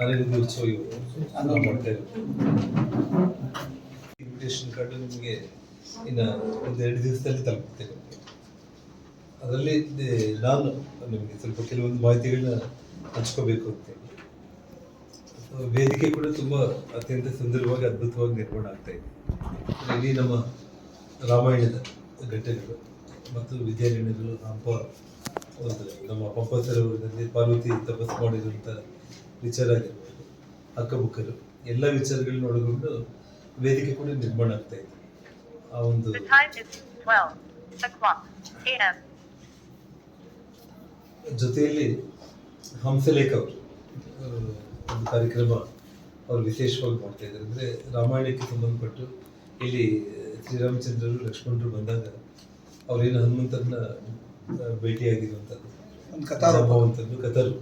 ಹನ್ನೆರಡು ಉತ್ಸವ ಇವು ಮಾಡ್ತಾ ಇನ್ವಿಟೇಷನ್ ಕಾರ್ಡು ನಿಮಗೆ ಇನ್ನು ಎರಡು ದಿವಸದಲ್ಲಿ ತಲುಪುತ್ತೆ. ಅದರಲ್ಲಿ ನಾನು ನಿಮಗೆ ಸ್ವಲ್ಪ ಕೆಲವೊಂದು ಮಾಹಿತಿಗಳನ್ನ ಹಂಚ್ಕೋಬೇಕು ಅಂತೇಳಿ. ವೇದಿಕೆ ಕೂಡ ತುಂಬ ಅತ್ಯಂತ ಸುಂದರವಾಗಿ, ಅದ್ಭುತವಾಗಿ ನಿರ್ಮಾಣ ಆಗ್ತಾ ಇದೆ. ಇಲ್ಲಿ ನಮ್ಮ ರಾಮಾಯಣದ ಘಟ್ಟಗಳು ಮತ್ತು ವಿದ್ಯಾರಣ್ಯಗಳು ಹಂಪ ಒಂದು ನಮ್ಮ ಪಂಪ ಸರೋವರದಲ್ಲಿ ಪಾರ್ವತಿ ತಪಸ್ ಮಾಡಿರುವಂಥ ವಿಚಾರ ಆಗಿರ್ಬೋದು ಹಕ್ಕಬುಕ್ಕರು ಎಲ್ಲ ವಿಚಾರಗಳನ್ನ ಒಳಗೊಂಡು ವೇದಿಕೆ ಕೂಡ ನಿರ್ಮಾಣ ಆಗ್ತಾ ಇದೆ. ಆ ಒಂದು The time is 12 o'clock ಜೊತೆಯಲ್ಲಿ ಹಂಸಲೇಖ ಅವರು ಒಂದು ಕಾರ್ಯಕ್ರಮ ಅವರು ವಿಶೇಷವಾಗಿ ಮಾಡ್ತಾ ಇದ್ದಾರೆ. ಅಂದರೆ ರಾಮಾಯಣಕ್ಕೆ ಸಂಬಂಧಪಟ್ಟು ಇಲ್ಲಿ ಶ್ರೀರಾಮಚಂದ್ರರು ಲಕ್ಷ್ಮಣರು ಬಂದಾಗ ಅವರೇನು ಹನುಮಂತರನ್ನ ಭೇಟಿಯಾಗಿರುವಂಥದ್ದು ಒಂದು ಕಥಾರೂಪ. ಕಥಾರೂಪ.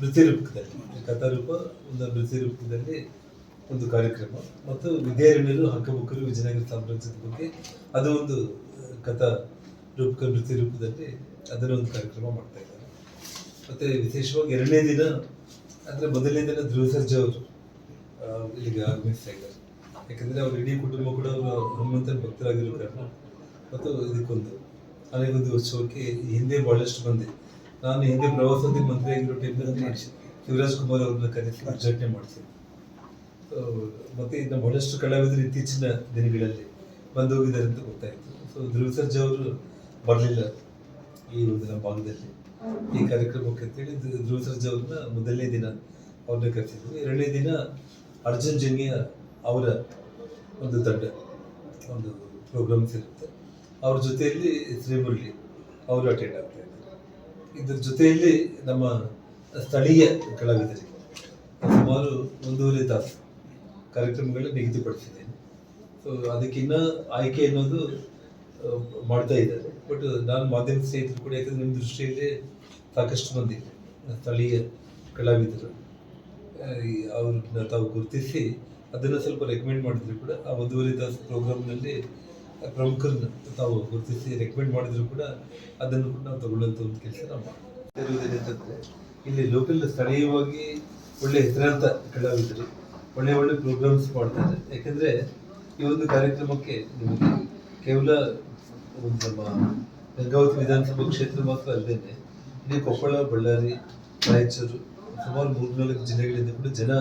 ನೃತ್ಯ ರೂಪದಲ್ಲಿ ಕಥಾರೂಪ, ಒಂದು ನೃತ್ಯ ರೂಪದಲ್ಲಿ ಒಂದು ಕಾರ್ಯಕ್ರಮ. ಮತ್ತು ವಿದ್ಯಾರಣ್ಯರು ಹಕ್ಕಬುಕ್ಕರು ವಿಜಯನಗರ ಸಾಮ್ರಾಜ್ಯದ ಬಗ್ಗೆ ಅದು ಒಂದು ಕಥಾ ರೂಪಕ ನೃತ್ಯ ರೂಪದಲ್ಲಿ ಅದರ ಒಂದು ಕಾರ್ಯಕ್ರಮ ಮಾಡ್ತಾ ಇದ್ದಾರೆ. ಮತ್ತೆ ವಿಶೇಷವಾಗಿ ಎರಡನೇ ದಿನ, ಅಂದರೆ ಮೊದಲನೇ ದಿನ ಧ್ರುವ ಸರ್ಜಾ ಅವರು ಇಲ್ಲಿಗೆ ಆಗಮಿಸ್ತಾ ಇದ್ದಾರೆ. ಯಾಕಂದ್ರೆ ಅವ್ರ ಇಡೀ ಕುಟುಂಬ ಕೂಡ ಅವರು ಹನುಮಂತನ ಭಕ್ತರಾಗಿರೋ ಕಾರಣ, ಮತ್ತು ಇದಕ್ಕೊಂದು ಅನೇಕೊಂದು ಉತ್ಸವಕ್ಕೆ ಹಿಂದೆ ಭಾಳಷ್ಟು ಮಂದಿ ನಾನು ಹಿಂದೆ ಪ್ರವಾಸೋದ್ಯಮ ಮಂತ್ರಿ ಆಗಿರೋ ಟೈಮ್ನಲ್ಲಿ ಶಿವರಾಜ್ ಕುಮಾರ್ ಅವ್ರನ್ನ ಕರೆಸಿ ಉದ್ಘಾಟನೆ ಮಾಡಿಸಿದ್ದೆ ಮತ್ತು ಇನ್ನು ಬಹಳಷ್ಟು ಕಲಾವಿದರು ಇತ್ತೀಚಿನ ದಿನಗಳಲ್ಲಿ ಬಂದು ಹೋಗಿದ್ದಾರೆ ಅಂತ ಗೊತ್ತಾಯಿತು. ಸೊ ಧ್ರುವ ಸರ್ಜ ಅವರು ಬರಲಿಲ್ಲ ಈ ಒಂದು ನಮ್ಮ ಭಾಗದಲ್ಲಿ. ಈ ಕಾರ್ಯಕ್ರಮಕ್ಕೆ ಅಂತೇಳಿ ಧ್ರು- ಧ್ರುವ ಸರ್ಜ ಅವ್ರನ್ನ ಮೊದಲನೇ ದಿನ ಅವ್ರನ್ನ ಕರೆಸಿದ್ರು. ಎರಡನೇ ದಿನ ಅರ್ಜುನ್ ಜನ್ಯ ಅವರ ಒಂದು ತಂಡ, ಒಂದು ಪ್ರೋಗ್ರಾಮ್ಸ್ ಇರುತ್ತೆ ಅವ್ರ ಜೊತೆಯಲ್ಲಿ ಶ್ರೀಮುರಳಿ, ಅವರು ಅಟೆಂಡ್ ಆಗ್ತಾ ಇದ್ದಾರೆ ಇದ್ರ ಜೊತೆಯಲ್ಲಿ ನಮ್ಮ ಸ್ಥಳೀಯ ಕಲಾವಿದರಿಗೆ ಸುಮಾರು ಒಂದೂವರೆ ತಾಸು ಕಾರ್ಯಕ್ರಮಗಳನ್ನ ನಿಗದಿಪಡಿಸಿದ್ದೇನೆ. ಸೊ ಅದಕ್ಕಿನ್ನ ಆಯ್ಕೆ ಅನ್ನೋದು ಮಾಡ್ತಾ ಇದ್ದಾರೆ. ಬಟ್ ನಾನು ಮಾಧ್ಯಮ ಸ್ನೇಹಿತರು ಕೂಡ, ಯಾಕಂದ್ರೆ ನಿಮ್ಮ ದೃಷ್ಟಿಯಲ್ಲಿ ಸಾಕಷ್ಟು ಮಂದಿ ಸ್ಥಳೀಯ ಕಲಾವಿದರು. ಅವ್ರನ್ನ ತಾವು ಗುರುತಿಸಿ ಅದನ್ನು ಸ್ವಲ್ಪ ರೆಕಮೆಂಡ್ ಮಾಡಿದ್ರು ಕೂಡ ಆ ಒಂದೂವರೆ ತಾಸು ಪ್ರೋಗ್ರಾಮ್ನಲ್ಲಿ ಪ್ರಮುಖರನ್ನ ತಾವು ಗುರುತಿಸಿ ರೆಕಮೆಂಡ್ ಮಾಡಿದ್ರು ಕೂಡ ಅದನ್ನು ಕೂಡ ನಾವು ತಗೊಳ್ಳುವಂಥ ಒಂದು ಕೆಲಸ ನಾವು ಮಾಡ್ತೀವಿ. ಇಲ್ಲಿ ಲೋಕಲ್ ಸ್ಥಳೀಯವಾಗಿ ಒಳ್ಳೆ ಹೆಸರಾಂತ ಕಲಾವಿದರು ಒಳ್ಳೆ ಒಳ್ಳೆ ಪ್ರೋಗ್ರಾಮ್ಸ್ ಮಾಡ್ತಾರೆ. ಯಾಕಂದ್ರೆ ಈ ಒಂದು ಕಾರ್ಯಕ್ರಮಕ್ಕೆ ನಿಮಗೆ ಕೇವಲ ಒಂದು ನಮ್ಮ ಗಂಗಾವತಿ ವಿಧಾನಸಭಾ ಕ್ಷೇತ್ರ ಮಾತ್ರ ಅಲ್ಲದೆ ಇಲ್ಲಿ ಕೊಪ್ಪಳ ಬಳ್ಳಾರಿ ರಾಯಚೂರು ಸುಮಾರು ಮೂರ್ನಾಲ್ಕು ಜಿಲ್ಲೆಗಳಿಂದ ಕೂಡ ಜನ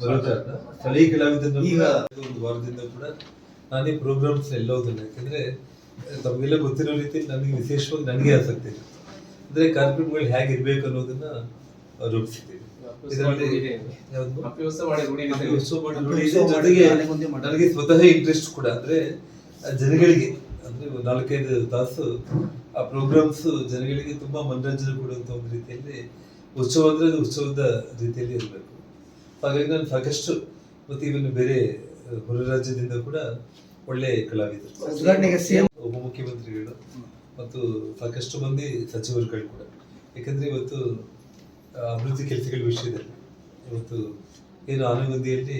ಬರೋ ಕಾರಣ ಸ್ಥಳೀಯ ಕಲಾವಿದರು ಈಗ ಒಂದು ವಾರದಿಂದ ಕೂಡ ನಾನೇ ಪ್ರೋಗ್ರಾಮ್ಸ್ ಎಲ್ಲೋದಿಲ್ಲ ಯಾಕಂದ್ರೆ ತಮಗೆಲ್ಲ ಗೊತ್ತಿರೋ ರೀತಿ ನನಗೆ ವಿಶೇಷವಾಗಿ ನನಗೆ ಆಸಕ್ತಿ ಇದೆ ಅಂದ್ರೆ ಕಾರ್ಯಕ್ರಮಗಳು ಹೇಗಿರ್ಬೇಕು ಅನ್ನೋದನ್ನ ರೂಪಿಸಿದ್ದೀವಿ. ನನಗೆ ಸ್ವತಃ ಇಂಟ್ರೆಸ್ಟ್ ಕೂಡ ಅಂದ್ರೆ ಜನಗಳಿಗೆ ಅಂದ್ರೆ ಒಂದು ನಾಲ್ಕೈದು ತಾಸು ಆ ಪ್ರೋಗ್ರಾಮ್ಸ್ ಜನಗಳಿಗೆ ತುಂಬಾ ಮನರಂಜನೆ ಕೊಡುವಂತ ಒಂದು ರೀತಿಯಲ್ಲಿ ಉತ್ಸವ ಅಂದ್ರೆ ಅದು ಉತ್ಸವದ ರೀತಿಯಲ್ಲಿ ಇರಬೇಕು. ಹಾಗಾಗಿ ನಾನು ಸಾಕಷ್ಟು ಮತ್ತೆ ಇವನು ಬೇರೆ ಹೊರ ರಾಜ್ಯದಿಂದ ಕೂಡ ಒಳ್ಳೆ ಕಲಾವಿದರು. ಉದಾಹರಣೆಗೆ ಸಿಎಂ ಉಪಮುಖ್ಯಮಂತ್ರಿಗಳು ಮತ್ತು ಸಾಕಷ್ಟು ಮಂದಿ ಸಚಿವರುಗಳು ಕೂಡ. ಯಾಕಂದ್ರೆ ಇವತ್ತು ಅಭಿವೃದ್ಧಿ ಕೆಲಸಗಳ ವಿಷಯದಲ್ಲಿ ಇವತ್ತು ಏನು ಆನೆಗುಂದಿಯಲ್ಲಿ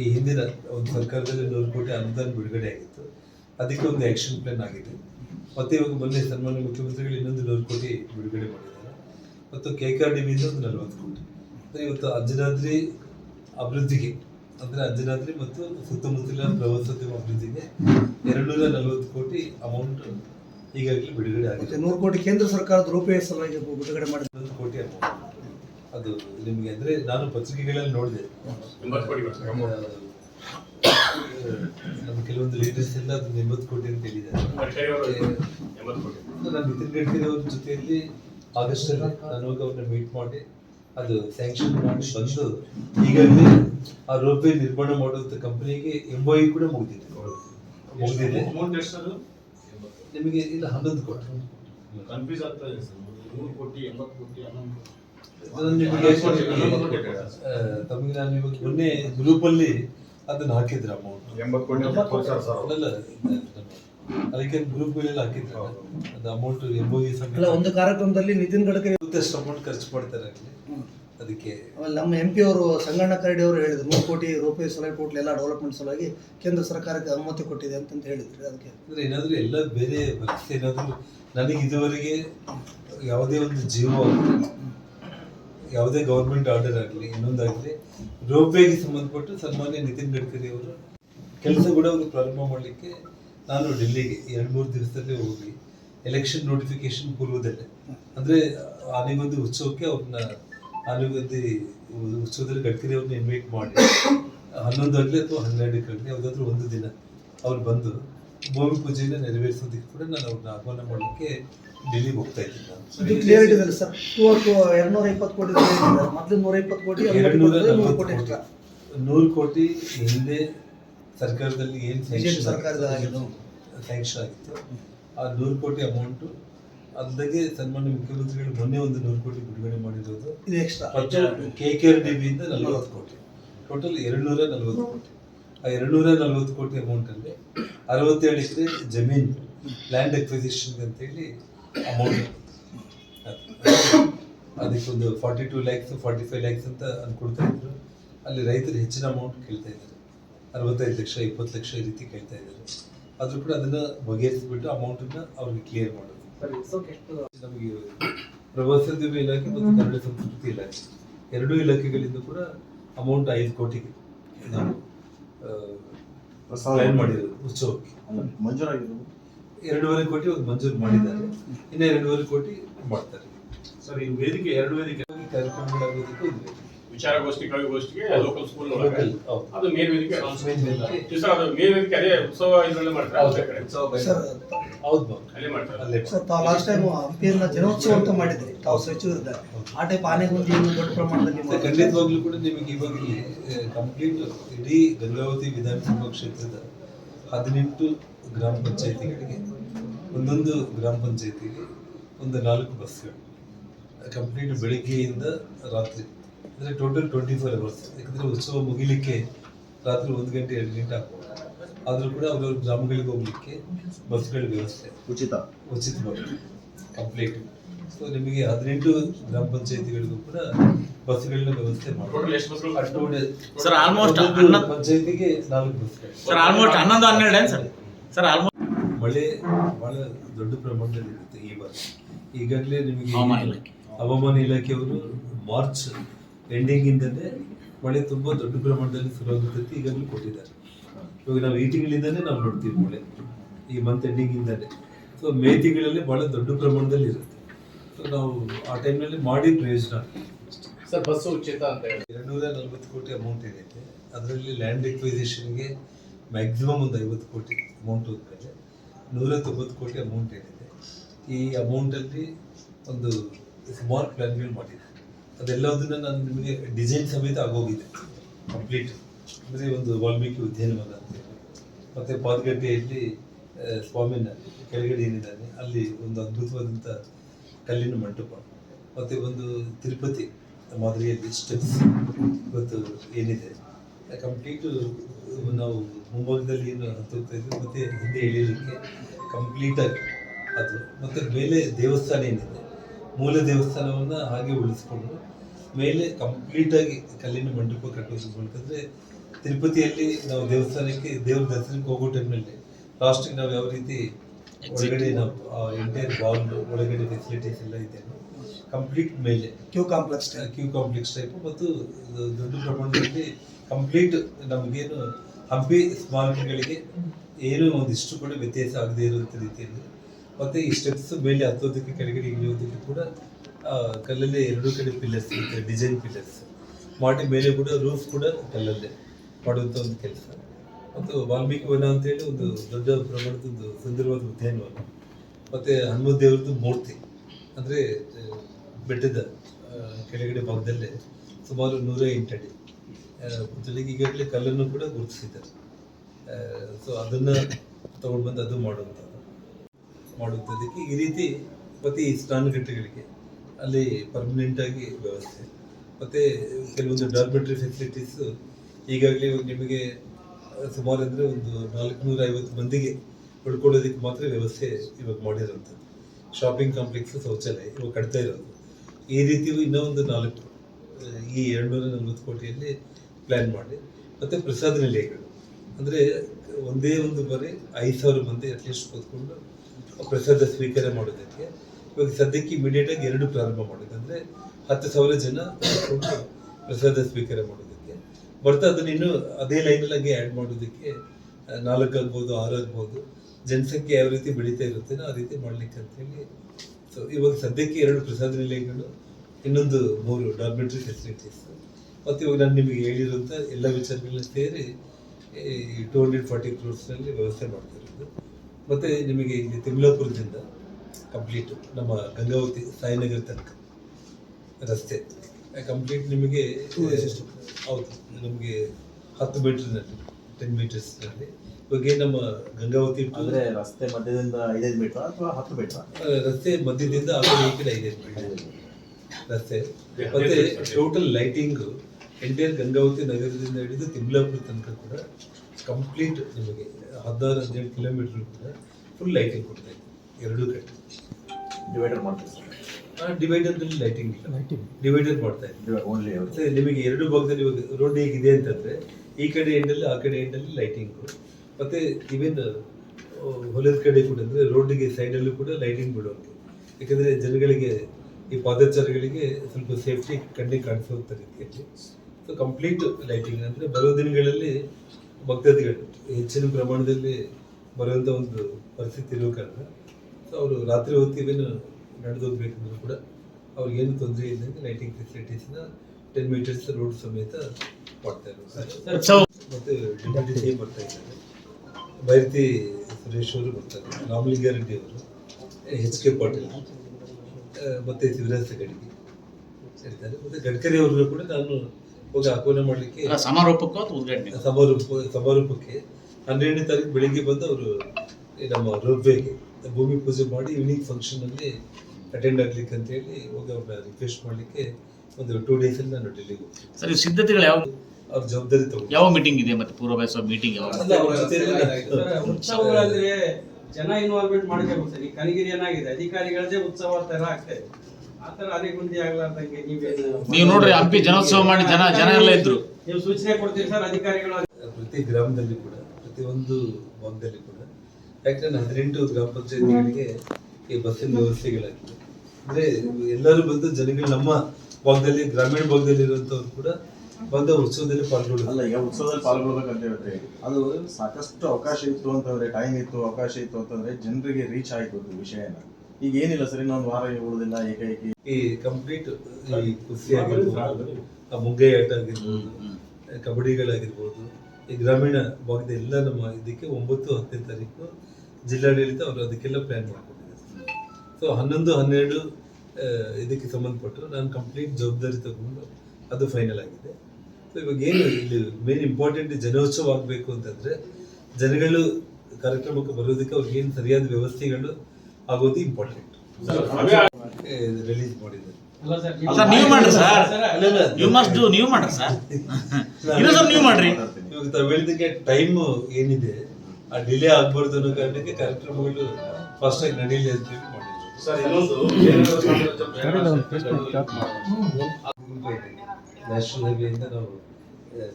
ಈ ಹಿಂದಿನ ಒಂದು ಸರ್ಕಾರದಲ್ಲಿ ನೂರು ಕೋಟಿ ಅನುದಾನ ಬಿಡುಗಡೆ ಆಗಿತ್ತು. ಅದಕ್ಕೆ ಒಂದು ಆಕ್ಷನ್ ಪ್ಲಾನ್ ಆಗಿದೆ. ಮತ್ತೆ ಇವಾಗ ಮೊನ್ನೆ ಸನ್ಮಾನ್ಯ ಮುಖ್ಯಮಂತ್ರಿಗಳು ಇನ್ನೊಂದು ನೂರು ಕೋಟಿ ಬಿಡುಗಡೆ ಮಾಡಿದ್ದಾರೆ. ಮತ್ತು ಕೆ ಆರ್ ಡಿಬಿಯಿಂದ ಒಂದು ನಲವತ್ತು ಕೋಟಿ. ಅಂದ್ರೆ ಇವತ್ತು ಅಂಜನಾದ್ರಿ ಅಭಿವೃದ್ಧಿಗೆ ಅಂದ್ರೆ ಅಂಜನಾದ್ರಿ ಮತ್ತು ಸುತ್ತಮುತ್ತಲಿನ ಪ್ರವಾಸೋದ್ಯಮ ಅಭಿವೃದ್ಧಿಗೆ ಎರಡ್ನೂರ ನಲವತ್ತು ಕೋಟಿ ಅಮೌಂಟ್ ಈಗಾಗಲೇ ಬಿಡುಗಡೆ ಆಗಿದೆ. ಮತ್ತೆ ನೂರು ಕೋಟಿ ಕೇಂದ್ರ ಸರ್ಕಾರದ ರೂಪಾಯಿ ಸಲುವಾಗಿ ಬಿಡುಗಡೆ ಮಾಡಿದ ಒಂದು ಕೋಟಿ ಅಮೌಂಟ್ ಅದು ನಿಮಗೆ ಅಂದ್ರೆ ನಾನು ಪತ್ರಿಕೆಗಳಲ್ಲಿ ನೋಡಿದೆ. ಕೆಲವೊಂದು ಲೀಡರ್ಸ್ ಎಲ್ಲ ಎಂಬತ್ತು ಕೋಟಿ ಅಂತ ಹೇಳಿದ್ದಾರೆ. ನಾನು ನಿತಿನ್ ಗಡ್ಕರಿ ಅವ್ರ ಜೊತೆಯಲ್ಲಿ ಆಗಸ್ಟ್ ಅಲ್ಲಿ ನಾನು ಹೋಗಿ ಅವ್ರನ್ನ ಮೀಟ್ ಮಾಡಿ ಅದು ಸ್ಯಾಂಕ್ಷನ್ ಮಾಡಿ ಬಂದು ಈಗಾಗಲೇ ಆ ರೋಪೇ ನಿರ್ಮಾಣ ಮಾಡುವಂತ ಕಂಪನಿಗೆ ಎಂಬೈ ಕೂಡ ಮುಗಿದಿದೆ. ಮುಗಿದಿದೆ. ಅಮೌಂಟ್ ಎಷ್ಟು ಅದು? ನಿಮಗೆ ಇಲ್ಲ ಹನ್ನೊಂದು ಕೋಟಿ. ಕನ್ಫ್ಯೂಸ್ ಆಗ್ತಾ ಇದೆ ಸರ್. ನೂರು ಕೋಟಿ ಎಂಬತ್ತು ಕೋಟಿ ಹನ್ನೊಂದು ತಮಗೆ ನಾನು ಇವಾಗ ಮೊನ್ನೆ ಗ್ರೂಪಲ್ಲಿ ಅದನ್ನ ಹಾಕಿದ್ರೆ ಅಮೌಂಟ್ ಎಂಬತ್ತು ಕೋಟಿ. ಅಲ್ಲ ಅದಕ್ಕೆ ಗ್ರೂಪ್ ಗ್ರೂಪ್ಗಳೆಲ್ಲ ಹಾಕಿದ್ರು ಅದು ಅಮೌಂಟ್ ಎಂಬೋಗಿ ಅಲ್ಲ ಒಂದು ಕಾರ್ಯಕ್ರಮದಲ್ಲಿ ನಿತಿನ್ ಗಡ್ಕರಿ ಅಷ್ಟು ಅಮೌಂಟ್ ಖರ್ಚು ಮಾಡ್ತಾರೆ ಅದಕ್ಕೆ ನಮ್ಮ ಎಂ ಪಿ ಅವರು ಸಂಗಣ್ಣ ಕರಡಿ ಅವರು ಹೇಳಿದ್ರು ಮೂರು ಕೋಟಿ ರೂಪಾಯಿ ಸಲುವಾಗಿ ಕೋಟಿ ಎಲ್ಲ ಡೆವಲಪ್ಮೆಂಟ್ ಸಲುವಾಗಿ ಕೇಂದ್ರ ಸರ್ಕಾರಕ್ಕೆ ಅನುಮತಿ ಕೊಟ್ಟಿದೆ ಅಂತ ಹೇಳಿದ್ರು ಅದಕ್ಕೆ. ಅಂದ್ರೆ ಏನಾದರೂ ಎಲ್ಲ ಬೇರೆ ವ್ಯವಸ್ಥೆ ಏನಾದ್ರು ನನಗೆ ಇದುವರೆಗೆ ಯಾವುದೇ ಒಂದು ಜೀವ ಯಾವುದೇ ಗೌರ್ಮೆಂಟ್ ಆರ್ಡರ್ ಆಗಲಿ ಇನ್ನೊಂದಾಗಲಿ ರೋಪ್ವೇಗೆ ಸಂಬಂಧಪಟ್ಟು ಸನ್ಮಾನ್ಯ ನಿತಿನ್ ಗಡ್ಕರಿ ಅವರು ಕೆಲಸ ಕೂಡ ಒಂದು ಪ್ರಾರಂಭ ಮಾಡಲಿಕ್ಕೆ ನಾನು ಡೆಲ್ಲಿಗೆ ಎರಡು ಮೂರು ದಿವಸದಲ್ಲೇ ಹೋಗಿ ಎಲೆಕ್ಷನ್ ನೋಟಿಫಿಕೇಶನ್ ಪೂರ್ವದಲ್ಲೇ ಅಂದರೆ ಆನೆಗೊಂದಿ ಉತ್ಸವಕ್ಕೆ ಅವ್ರನ್ನ ಆನೆಗೊಂದಿ ಉತ್ಸವದಲ್ಲಿ ಗಡ್ಕರಿ ಅವ್ರನ್ನ ಇನ್ವೈಟ್ ಮಾಡಿ. ಹನ್ನೊಂದು ಆಗಲಿ ಅಥವಾ ಹನ್ನೆರಡು ಗಂಟೆ ಯಾವುದಾದ್ರೂ ಒಂದು ದಿನ ಅವ್ರು ಬಂದು ಭೂಮಿ ಪೂಜೆಯನ್ನು ನೆರವೇರಿಸೋದಕ್ಕೆ ಕೂಡ ನಾನು ಅವ್ರನ್ನ ಆಹ್ವಾನ ಮಾಡೋಕ್ಕೆ ಡೆಲ್ಲಿಗೆ ಹೋಗ್ತಾ ಇದ್ದೀನಿ ನಾನು. Clear sir. ಇವತ್ತು ಎರಡ್ನೂರ ಇಪ್ಪತ್ತು ಕೋಟಿ ಮೊದಲು ನೂರ ಇಪ್ಪತ್ತು ಕೋಟಿ ಎರಡು ನೂರ ನೂರು ಕೋಟಿ. ನೂರು ಕೋಟಿ ಹಿಂದೆ ಸರ್ಕಾರದಲ್ಲಿ ಏನು. ಸ್ಯಾಂಕ್ಷನ್ ಆಗಿತ್ತು? ಆ ನೂರು ಕೋಟಿ ಅಮೌಂಟು ಅದಕ್ಕೆ ಸನ್ಮಾನ್ಯ ಮುಖ್ಯಮಂತ್ರಿಗಳು ಮೊನ್ನೆ ಒಂದು ನೂರು ಕೋಟಿ ಬಿಡುಗಡೆ ಮಾಡಿರೋದು. ಇದು ಎಕ್ಸ್ಟ್ರಾ ಮತ್ತು ಕೆ ಕೆ ಆರ್ ಡಿ ಬಿಯಿಂದ ನಲವತ್ತು ಕೋಟಿ. ಟೋಟಲ್ ಎರಡು ನೂರ ನಲವತ್ತು ಕೋಟಿ. ಆ ಎರಡು ನೂರ ನಲವತ್ತು ಕೋಟಿ ಅಮೌಂಟಲ್ಲಿ ಅರವತ್ತೇಳು ಎಕರೆ ಜಮೀನು ಲ್ಯಾಂಡ್ ಅಕ್ವಿಸಿಷನ್ ಅಂತೇಳಿ ಅಮೌಂಟ್ ಅದಕ್ಕೊಂದು forty two lakhs forty five lakhs ಅಂತ ಅನ್ಕೊಡ್ತಾ ಇದ್ರು. ಅಲ್ಲಿ ರೈತರು ಹೆಚ್ಚಿನ ಅಮೌಂಟ್ ಕೇಳ್ತಾ ಇದ್ದಾರೆ. ಅರವತ್ತೈದು ಲಕ್ಷ ಇಪ್ಪತ್ತು ಲಕ್ಷ ಈ ರೀತಿ ಕೇಳ್ತಾ ಇದ್ದಾರೆ. ಆದರೂ ಕೂಡ ಅದನ್ನು ಬಗೆಹರಿಸಿಬಿಟ್ಟು ಅಮೌಂಟನ್ನು ಅವ್ರಿಗೆ ಕ್ಲಿಯರ್ ಮಾಡೋದು. ನಮಗೆ ಪ್ರವಾಸೋದ್ಯಮ ಇಲಾಖೆ ಮತ್ತು ಕನ್ನಡ ಸಂಸ್ಕೃತಿ ಇಲಾಖೆ. ಎರಡೂ ಇಲಾಖೆಗಳಿಂದ ಕೂಡ ಅಮೌಂಟ್ ಐದು ಕೋಟಿಗೆ ನಾವು ಪ್ಲಾನ್ ಮಾಡಿರೋದು ಉತ್ಸವಕ್ಕೆ. ಮಂಜೂರಾಗಿರೋದು? ಎರಡೂವರೆ ಕೋಟಿ ಒಂದು ಮಂಜೂರು ಮಾಡಿದ್ದಾರೆ. ಇನ್ನು ಎರಡೂವರೆ ಕೋಟಿ ಮಾಡ್ತಾರೆ. ಸರ್ ಈ ವೇದಿಕೆ ಎರಡು ವೇದಿಕೆ. ಕಾರ್ಯಕ್ರಮಗಳಾಗೋದಕ್ಕೆ ಒಂದು ವೇದಿಕೆ. ವಿಚಾರಗೋಷ್ಠಿ ಕವಿಗೋಷ್ಠಿಗೆ ಲೋಕಲ್ ಸ್ಕೂಲ್. ಅದು ಮೇನ್ ವೇದಿಕೆ ಮೇನ್ ವೇದಿಕೆ. ಸರ್ ಅದು ಮೇನ್ ವೇದಿಕೆ ಅದೇ ಉತ್ಸವ ಇದ್ರಲ್ಲೇ ಮಾಡ್ತಾರೆ. ಸರ್ ಹೌದು ಬಾಬು. ಅಲ್ಲೇ ಮಾಡ್ತಾರೆ ಅಲ್ಲೇ ಸರ್ ತಾವು ಲಾಸ್ಟ್ ಟೈಮ್ ಹಂಪಿಯನ್ನ ಜನೋತ್ಸವ ಅಂತ ಮಾಡಿದ್ರಿ ತಾವು ಆ ಟೈಪ್ ಆನೆಗೊಂದು ಏನು ದೊಡ್ಡ ಪ್ರಮಾಣದಲ್ಲಿ. ಖಂಡಿತವಾಗ್ಲೂ ಕೂಡ ನಿಮಗೆ ಇವಾಗ ಕಂಪ್ಲೀಟ್ ಇಡೀ ಗಂಗಾವತಿ ವಿಧಾನಸಭಾ ಕ್ಷೇತ್ರದ ಹದಿನೆಂಟು ಗ್ರಾಮ ಪಂಚಾಯತಿಗಳಿಗೆ ಒಂದೊಂದು ಗ್ರಾಮ ಪಂಚಾಯತಿಗೆ ಒಂದು ನಾಲ್ಕು ಬಸ್ಗಳು ಕಂಪ್ಲೀಟ್ ಬೆಳಿಗ್ಗೆಯಿಂದ ರಾತ್ರಿ ಅಂದರೆ ಟೋಟಲ್ ಟ್ವೆಂಟಿ ಫೋರ್ ಅವರ್ಸ್ ಯಾಕಂದರೆ ಉತ್ಸವ ಮುಗಿಲಿಕ್ಕೆ ರಾತ್ರಿ ಒಂದು ಗಂಟೆ ಎರಡು ಗಂಟೆ ಆಗ್ಬೋದು. ಆದರೂ ಕೂಡ ಅವರವ್ರ ಗ್ರಾಮಗಳಿಗೆ ಹೋಗ್ಲಿಕ್ಕೆ ಬಸ್ಗಳ ವ್ಯವಸ್ಥೆ. ಉಚಿತ. ಉಚಿತ ಕಂಪ್ಲೀಟ್ ಸೊ ನಿಮಗೆ ಹದಿನೆಂಟು ಗ್ರಾಮ ಪಂಚಾಯತಿಗಳಿಗೂ ಕೂಡ ಬಸ್ಗಳನ್ನ ವ್ಯವಸ್ಥೆ almost ಒಂದೊಂದು ಹನ್ನೊಂದು- ಪಂಚಾಯತಿಗೆ ನಾಲ್ಕು ಬಸ್ಗಳು. ಸರ್ ಆಲ್ಮೋಸ್ಟ್ ಹನ್ನೊಂದು ಹನ್ನೆರಡು ಏನು ಸರ್ ಸರ್ ಆಲ್ಮೋಸ್ಟ್ ಮಳೆ ಬಹಳ ದೊಡ್ಡ ಪ್ರಮಾಣದಲ್ಲಿ ಇರುತ್ತೆ ಈ ಬಾರಿ ಈಗಾಗಲೇ ನಿಮಗೆ. ಹವಾಮಾನ ಇಲಾಖೆಯವರು ಮಾರ್ಚ್ ಎಂಡಿಂಗ್ ಇಂದಲೇ ಮಳೆ ತುಂಬಾ ದೊಡ್ಡ ಪ್ರಮಾಣದಲ್ಲಿ ಶುರುವಾಗುತ್ತೆ ಆಗುತ್ತೈತಿ ಈಗಾಗಲೇ ಕೊಟ್ಟಿದ್ದಾರೆ. ಇವಾಗ ನಾವು ಈ ತಿಂಗಳಿಂದಲೇ ನಾವು ನೋಡ್ತೀವಿ ಮಳೆ. ಈ ಮಂತ್ ಎಂಡಿಂಗ್ ಇಂದಲೇ ಸೊ ಮೇ ತಿಂಗಳಲ್ಲಿ ಬಹಳ ದೊಡ್ಡ ಪ್ರಮಾಣದಲ್ಲಿ ಇರುತ್ತೆ. ಸೊ ನಾವು ಆ ಟೈಮ್ನಲ್ಲಿ ಮಾಡಿ ಪ್ರಯೋಜನ. ಸರ್ ಬಸ್ಸು ಉಚಿತ ಅಂತ ಹೇಳಿ. ಎರಡು ನೂರ ನಲ್ವತ್ತು ಕೋಟಿ ಅಮೌಂಟ್ ಏನೈತೆ ಅದರಲ್ಲಿ ಲ್ಯಾಂಡ್ ಎಕ್ವಿಸಿಷನ್ಗೆ ಮ್ಯಾಕ್ಸಿಮಮ್ ಒಂದು ಐವತ್ತು ಕೋಟಿ ಅಮೌಂಟ್ ಹೋದ್ಮೇಲೆ ನೂರ ತೊಂಬತ್ತು ಕೋಟಿ ಅಮೌಂಟ್ ಏನಿದೆ. ಈ ಅಮೌಂಟಲ್ಲಿ ಒಂದು ಸುಮಾರು ಪ್ಲ್ಯಾನ್ಗಳು ಮಾಡಿದೆ ಅದೆಲ್ಲದನ್ನ ನಾನು ನಿಮಗೆ ಡಿಸೈನ್ ಸಮೇತ ಆಗೋಗಿದೆ. ಕಂಪ್ಲೀಟ್ ಅಂದರೆ ಒಂದು ವಾಲ್ಮೀಕಿ ಉದ್ಯಾನವನ ಅಂತೇಳಿ ಮತ್ತು ಪಾದಗಟ್ಟೆಯಲ್ಲಿ ಆ, ಸ್ವಾಮಿನ ಕೆಳಗಡೆ ಏನಿದ್ದಾನೆ ಅಲ್ಲಿ ಒಂದು ಅದ್ಭುತವಾದಂಥ ಕಲ್ಲಿನ ಮಂಟಪ. ಮತ್ತು ಒಂದು ತಿರುಪತಿ ಮಾದರಿಯಲ್ಲಿ ಸ್ಟೆಪ್ಸ್ ಇವತ್ತು ಏನಿದೆ. ಕಂಪ್ಲೀಟು ನಾವು ಮುಂಭಾಗದಲ್ಲಿ ಏನು ಹತ್ತೋಗ್ತಾ ಮತ್ತು ಹಿಂದೆ ಇಳಿಯಲಿಕ್ಕೆ ಕಂಪ್ಲೀಟಾಗಿ ಅದು. ಮತ್ತು ಮೇಲೆ ದೇವಸ್ಥಾನ ಏನಿದೆ ಮೂಲ ದೇವಸ್ಥಾನವನ್ನು ಹಾಗೆ ಉಳಿಸ್ಕೊಂಡು ಮೇಲೆ ಕಂಪ್ಲೀಟಾಗಿ ಕಲ್ಲಿನ ಮಂಟಪ ಅಂದರೆ ತಿರುಪತಿಯಲ್ಲಿ ನಾವು ದೇವಸ್ಥಾನಕ್ಕೆ ದೇವ್ರ ದರ್ಶನಕ್ಕೆ ಹೋಗೋ ಟೈಮ್ನಲ್ಲಿ ಲಾಸ್ಟಿಗೆ ನಾವು ಯಾವ ರೀತಿ ಒಳಗಡೆ ನಾವು ಎಂಟೈರ್ ಬಾಲ್ ಒಳಗಡೆ ಫೆಸಿಲಿಟೀಸ್ ಎಲ್ಲ ಇದೆ ಕಂಪ್ಲೀಟ್ ಮೇಲೆ. Queue complex queue complex type ಮತ್ತು ದೊಡ್ಡ ಪ್ರಮಾಣದಲ್ಲಿ ಕಂಪ್ಲೀಟ್ ನಮಗೇನು ಹಂಪಿ ಸ್ಮಾರಕಗಳಿಗೆ ಏನು ಒಂದಿಷ್ಟು ಕೂಡ ವ್ಯತ್ಯಾಸ ಆಗದೇ ಇರುವಂಥ ರೀತಿಯಲ್ಲಿ ಮತ್ತು ಈ ಸ್ಟೆಪ್ಸ್ ಮೇಲೆ ಹತ್ತೋದಕ್ಕೆ ಕೆಳಗಡೆ ಇಳಿಯೋದಕ್ಕೆ ಕೂಡ ಕಲ್ಲಲ್ಲೇ ಎರಡು ಕಡೆ ಪಿಲ್ಲರ್ಸ್ ಇರುತ್ತೆ ಡಿಸೈನ್ ಪಿಲ್ಲರ್ಸ್ ಮಾಡಿ ಮೇಲೆ ಕೂಡ ರೂಫ್ ಕೂಡ ಕಲ್ಲಲ್ಲೇ ಮಾಡುವಂಥ ಒಂದು ಕೆಲಸ. ಮತ್ತು ವಾಲ್ಮೀಕಿ ವನ ಅಂತೇಳಿ ಒಂದು ದೊಡ್ಡ ಪ್ರಮಾಣದ ಒಂದು ಸುಂದರವಾದ ಉದ್ಯಾನವನ. ಮತ್ತು ಹನುಮ ದೇವರದ್ದು ಮೂರ್ತಿ. ಅಂದರೆ ಬೆಟ್ಟದ ಕೆಳಗಡೆ ಭಾಗದಲ್ಲೇ ಸುಮಾರು ನೂರ ಎಂಟು ಅಡಿ. ಆ, ಜೊತೆಗೆ ಈಗಾಗಲೇ ಕಲ್ಲನ್ನು ಕೂಡ ಗುರುತಿಸಿದ್ದಾರೆ. ಸೊ ಅದನ್ನು ತಗೊಂಡು ಬಂದು ಅದು ಮಾಡುವಂಥದ್ದು. ಮಾಡುವಂಥದ್ದಕ್ಕೆ ಈ ರೀತಿ ಪ್ರತಿ ಸ್ನಾನಘಟ್ಟೆಗಳಿಗೆ ಅಲ್ಲಿ ಪರ್ಮನೆಂಟಾಗಿ ವ್ಯವಸ್ಥೆ. ಮತ್ತು ಕೆಲವೊಂದು ಡಾರ್ಮೆಟ್ರಿ ಫೆಸಿಲಿಟೀಸು ಈಗಾಗಲೇ ನಿಮಗೆ ಸುಮಾರು ಅಂದರೆ ಒಂದು ನಾಲ್ಕುನೂರ ಐವತ್ತು ಮಂದಿಗೆ ಉಳ್ಕೊಳ್ಳೋದಕ್ಕೆ ಮಾತ್ರ ವ್ಯವಸ್ಥೆ ಇವಾಗ ಮಾಡಿರೋಂಥದ್ದು. ಶಾಪಿಂಗ್ ಕಾಂಪ್ಲೆಕ್ಸ್ ಶೌಚಾಲಯ ಇವಾಗ ಕಟ್ತಾ ಇರೋದು. ಈ ರೀತಿ ಇನ್ನೂ ಒಂದು ನಾಲ್ಕು, ಈ ಈ ಎರಡುನೂರ ನಲ್ವತ್ತು ಕೋಟಿಯಲ್ಲಿ ಪ್ಲ್ಯಾನ್ ಮಾಡಿ. ಮತ್ತು ಪ್ರಸಾದ ನಿಲಯಗಳು. ಅಂದರೆ ಒಂದೇ ಒಂದು ಬಾರಿ ಐದು ಸಾವಿರ ಮಂದಿ ಅಟ್ಲೀಸ್ಟ್ ಕೂತ್ಕೊಂಡು ಪ್ರಸಾದ ಸ್ವೀಕಾರ ಮಾಡೋದಕ್ಕೆ. ಇವಾಗ ಸದ್ಯಕ್ಕೆ ಇಮಿಡಿಯೇಟ್ ಆಗಿ ಎರಡು ಪ್ರಾರಂಭ ಮಾಡೋದು ಅಂದ್ರೆ ಹತ್ತು ಸಾವಿರ ಜನ ಕೂತ್ಕೊಂಡು ಪ್ರಸಾದ ಸ್ವೀಕಾರ ಮಾಡೋದಕ್ಕೆ. ಬರ್ತಾ ಅದನ್ನ ಇನ್ನು ಅದೇ ಲೈನಲ್ಲಿ ಆ್ಯಡ್ ಮಾಡೋದಕ್ಕೆ ನಾಲ್ಕಾಗ್ಬೋದು ನಾಲ್ಕು ಆಗ್ಬೋದು, ಆರು ಆಗ್ಬೋದು. ಜನಸಂಖ್ಯೆ ಯಾವ ರೀತಿ ಬೆಳೀತಾ ಇರುತ್ತೆ ಆ ರೀತಿ ಮಾಡ್ಲಿಕ್ಕೆ ಅಂತೇಳಿ ಸೊ ಇವಾಗ ಸದ್ಯಕ್ಕೆ ಎರಡು ಪ್ರಸಾದ ನಿಲಯಗಳು, ಇನ್ನೊಂದು ಮೂರು ಡಾರ್ಮೆಂಟ್ರಿ ಫೆಸಿಲಿಟೀಸ್ ಮತ್ತು ಇವಾಗ ನಾನು ನಿಮಗೆ ಹೇಳಿರುವಂಥ ಎಲ್ಲ ವಿಚಾರಗಳನ್ನ ಸೇರಿ ಈ ಟೂ ಹಂಡ್ರೆಡ್ ಫಾರ್ಟಿ ಕ್ರೋರ್ಸ್ನಲ್ಲಿ ವ್ಯವಸ್ಥೆ ಮಾಡ್ತಿರೋದು. ಮತ್ತು ನಿಮಗೆ ಇಲ್ಲಿ ತಿಮ್ಲಾಪುರದಿಂದ ಕಂಪ್ಲೀಟ್ ನಮ್ಮ ಗಂಗಾವತಿ ಸಾಯಿನಗರ ತನಕ ರಸ್ತೆ. ಕಂಪ್ಲೀಟ್ ನಿಮಗೆ ಹೌದು ನಮಗೆ ಹತ್ತು ಮೀಟರ್ನಲ್ಲಿ ಟೆನ್ ಮೀಟರ್ಸ್ನಲ್ಲಿ ಇವಾಗ ಏನ್ ನಮ್ಮ ಗಂಗಾವತಿ ಅಂದರೆ ರಸ್ತೆ ಮಧ್ಯದಿಂದ ಐದೈದು ಮೀಟರ್ ಅಥವಾ ಹತ್ತು ಮೀಟರ್ ರಸ್ತೆ ಮಧ್ಯದಿಂದ ಆ ಕಡೆ ಈ ಕಡೆ ಐದೈದು ಮೀಟರ್ ರಸ್ತೆ. ಮತ್ತೆ ಟೋಟಲ್ ಲೈಟಿಂಗ್ ಎಂಟೈರ್ ಗಂಗಾವತಿ ನಗರದಿಂದ ಹಿಡಿದು ತಿಮ್ಲಾಪುರ ತನಕ ಕೂಡ ಕಂಪ್ಲೀಟ್ ನಿಮಗೆ ಹದಿನಾರು ಹದಿನೇಳು ಕಿಲೋಮೀಟರ್ ಕೂಡ ಫುಲ್ ಲೈಟಿಂಗ್ ಕೊಡ್ತಾ ಇದೆ ಎರಡೂ ಕಡೆ. ಡಿವೈಡರ್ ಮಾಡ್ತಾರೆ ಡಿವೈಡರ್ ಲೈಟಿಂಗ್ ಇಲ್ಲ. ಡಿವೈಡರ್ ಮಾಡ್ತಾ ಇದೆ ಓನ್ಲಿ ಮತ್ತೆ ನಿಮಗೆ ಎರಡು ಭಾಗದಲ್ಲಿ ಇವಾಗ ರೋಡ್ ಹೇಗಿದೆ ಅಂತಂದ್ರೆ ಈ ಕಡೆ ಎಂಡಲ್ಲಿ ಆ ಕಡೆ ಎಂಡಲ್ಲಿ ಲೈಟಿಂಗ್ ಮತ್ತೆ ಇವೇನ್ ಹೊಲದ ಕಡೆ ಕೂಡ ಅಂದ್ರೆ ರೋಡಿಗೆ ಸೈಡಲ್ಲೂ ಕೂಡ ಲೈಟಿಂಗ್ ಬಿಡೋದು ಯಾಕಂದ್ರೆ ಜನಗಳಿಗೆ ಈ ಪಾದಚಾರಿಗಳಿಗೆ ಸ್ವಲ್ಪ ಸೇಫ್ಟಿ ಕಣ್ಣಿಗೆ ಕಾಣಿಸುವಂಥ ರೀತಿಯಲ್ಲಿ. ಕಂಪ್ಲೀಟ್ ಲೈಟಿಂಗ್ ಅಂದರೆ ಬರುವ ದಿನಗಳಲ್ಲಿ ಭಕ್ತಾದಿಗಳು ಹೆಚ್ಚಿನ ಪ್ರಮಾಣದಲ್ಲಿ ಬರುವಂಥ ಒಂದು ಪರಿಸ್ಥಿತಿ ಇರೋ ಕಾರಣ ಸೊ ಅವರು ರಾತ್ರಿ ಹೊತ್ತು ಇವೇನು ನಡೆದು ಹೋಗ್ಬೇಕಂದ್ರೂ ಕೂಡ ಅವ್ರಿಗೇನು ತೊಂದರೆ ಇಲ್ಲದಂಗೆ ಲೈಟಿಂಗ್ ಫೆಸಿಲಿಟೀಸ್ನ ಟೆನ್ ಮೀಟರ್ಸ್ ರೋಡ್ ಸಮೇತ ಮಾಡ್ತಾ ಇದ್ದಾರೆ ಮತ್ತು ಡೆಪ್ಯೂಟಿ ಬರ್ತಾ ಇದ್ದಾರೆ. ಬೈರತಿ ಸುರೇಶ್ ಅವರು ಬರ್ತಾರೆ ರಾಮಲಿಂಗಾರೆಡ್ಡಿ ಅವರು. ಎಚ್ ಕೆ ಪಾಟೀಲ್ ಮತ್ತು ಮತ್ತೆ ಶಿವರಾಜ್ ಗಡಿಗೆ ಇರ್ತಾರೆ ಮತ್ತು ಗಡ್ಕರಿ ಅವರು ಕೂಡ ನಾನು ಹೋಗಿ ಆಹ್ವಾನ ಮಾಡಲಿಕ್ಕೆ ಅಲ್ಲ, ಸಮಾರೋಪಕ್ಕೂ ಅಥವಾ ಉದ್ಘಾಟನೆ? ಸಮಾರೋಪ ಸಮಾರೋಪಕ್ಕೆ ಹನ್ನೆರಡನೇ ತಾರೀಕು ಬೆಳಿಗ್ಗೆ ಬಂದು ಅವರು ನಮ್ಮ ರೋಪ್ವೇಗೆ ಭೂಮಿ ಪೂಜೆ ಮಾಡಿ ಈವ್ನಿಂಗ್ ಫಂಕ್ಷನಲ್ಲಿ ಅಟೆಂಡ್ ಆಗ್ಲಿಕ್ಕೆ ಅಂತ ಹೇಳಿ ಹೋಗಿ ಅವ್ರನ್ನ ರಿಕ್ವೆಸ್ಟ್ ಮಾಡ್ಲಿಕ್ಕೆ ಒಂದು ಟೂ ಡೇಸಲ್ಲಿ ನಾನು ಡೆಲ್ಲಿಗೆ ಹೋಗ್ತೀನಿ. ಸರ್ ಈ ಸಿದ್ಧತೆಗಳು ಯಾವ ಅವ್ರ ಜವಾಬ್ದಾರಿ ತಗೊಂಡು. ಯಾವ ಮೀಟಿಂಗ್ ಇದೆ ಮತ್ತೆ ಪೂರ್ವಭಾಸ ಮೀಟಿಂಗ್ ಯಾವ ಅಲ್ಲ, ಅವ್ರ ಜೊತೆಯಲ್ಲಿ ನಾನು- ಉತ್ಸವಗಳಂದ್ರೆ ಜನ ಇನ್ವಾಲ್ವ್ಮೆಂಟ್ ಮಾಡ್ಕೋಬೇಕು ಸರ್. ಈ ಕನಗಿರಿ ಏನಾಗಿದೆ ಅಧಿಕಾರಿಗಳದೇ ಉತ್ಸವ ತರ ಆಗ್ತಾ ಇದೆ. ನೀವು ನೋಡ್ರಿ ಹಂಪಿ ಜನೋತ್ಸವ ಮಾಡಿ ಜನ ಜನ ಎಲ್ಲ ಇದ್ರು. ನೀವು ಸೂಚನೆ ಕೊಡ್ತೀರಿ ಸರ್ ಅಧಿಕಾರಿಗಳು? ಪ್ರತಿ ಗ್ರಾಮದಲ್ಲಿ ಕೂಡ ಪ್ರತಿಯೊಂದು ಭಾಗದಲ್ಲಿ ಕೂಡ ಯಾಕಂದ್ರೆ ಹದಿನೆಂಟು ಗ್ರಾಮ ಪಂಚಾಯತ್ಗಳಿಗೆ ಈ ಬಸ್ಸಿನ ವ್ಯವಸ್ಥೆಗಳಾಗಿದೆ ಅಂದ್ರೆ ಎಲ್ಲರೂ ಬಂದು ಜನಗಳು ನಮ್ಮ ಭಾಗದಲ್ಲಿ ಗ್ರಾಮೀಣ ಭಾಗದಲ್ಲಿ ಇರುವಂತವ್ರು ಕೂಡ ಬಂದು ಉತ್ಸವದಲ್ಲಿ ಪಾಲ್ಗೊಳ್ಳಿ ಅಲ್ಲ ಈಗ ಉತ್ಸವದಲ್ಲಿ ಪಾಲ್ಗೊಳ್ಬೇಕಂತ ಹೇಳ್ತೇವೆ ಅದು ಸಾಕಷ್ಟು ಅವಕಾಶ ಇತ್ತು ಅಂತಂದ್ರೆ ಟೈಮ್ ಇತ್ತು ಅವಕಾಶ ಇತ್ತು ಅಂತಂದ್ರೆ ಜನರಿಗೆ ರೀಚ್ ಆಯ್ತು ಒಂದು ವಿಷಯನ. ಈಗ ಏನಿಲ್ಲ ಸರ್ ಇನ್ನೊಂದು ವಾರ ಉಳಿದಿಲ್ಲ ಏಕೈಕಿ ಈ ಕಂಪ್ಲೀಟ್ ಈ ಕುಸ್ತಿ ಆಗಿರ್ಬೋದು ಆ ಮುಂಗೈ ಆಟ ಆಗಿರ್ಬೋದು ಕಬಡ್ಡಿಗಳಾಗಿರ್ಬೋದು ಈ ಗ್ರಾಮೀಣ ಭಾಗದ ಎಲ್ಲ ನಮ್ಮ ಇದಕ್ಕೆ ಒಂಬತ್ತು ಹತ್ತನೇ ತಾರೀಕು ಜಿಲ್ಲಾಡಳಿತ ಅವರು ಅದಕ್ಕೆಲ್ಲ ಪ್ಲಾನ್ ಮಾಡ್ಕೊಂಡಿದ್ದಾರೆ ಸೊ ಹನ್ನೊಂದು ಹನ್ನೆರಡು ಇದಕ್ಕೆ ಸಂಬಂಧಪಟ್ಟು ನಾನು ಕಂಪ್ಲೀಟ್ ಜವಾಬ್ದಾರಿ ತಗೊಂಡು ಅದು ಫೈನಲ್ ಆಗಿದೆ. ಸೊ ಇವಾಗ ಏನು ಇಲ್ಲಿ ಮೇನ್ ಇಂಪಾರ್ಟೆಂಟ್ ಜನೋತ್ಸವ ಆಗಬೇಕು ಅಂತಂದರೆ ಜನಗಳು ಕಾರ್ಯಕ್ರಮಕ್ಕೆ ಬರೋದಕ್ಕೆ ಅವ್ರಿಗೆ ಏನು ಸರಿಯಾದ ವ್ಯವಸ್ಥೆಗಳು ಆಗೋದು ಇಂಪಾರ್ಟೆಂಟ್ ರಿಲೀಸ್ ಮಾಡಿದ್ದಾರೆ ಸರ್ ನೀವು ಮಾಡ್ರಿ ಸರ್ ಅಲ್ಲ, ಅಲ್ಲ, ಯು ಮಸ್ಟ್ ಡೂ ನೀವು ಮಾಡ್ರಿ ಸರ್ ನೀವು ಮಾಡ್ರಿ. ಇವಾಗ ತಾವು ಹೇಳಿದಕ್ಕೆ ಟೈಮ್ ಏನಿದೆ ಆ ಡಿಲೇ ಆಗ್ಬಾರ್ದು ಅನ್ನೋ ಕಾರಣಕ್ಕೆ ಕಾರ್ಯಕ್ರಮಗಳು ಫಸ್ಟ್ ಆಗಿ ನಡೀಲಿ ಅಂತ ಹೇಳಿ ಮಾಡಿದ್ರು. ಸರ್ ಇನ್ನೊಂದು ನ್ಯಾಷನಲ್ ಹೈವೇಯಿಂದ ನಾವು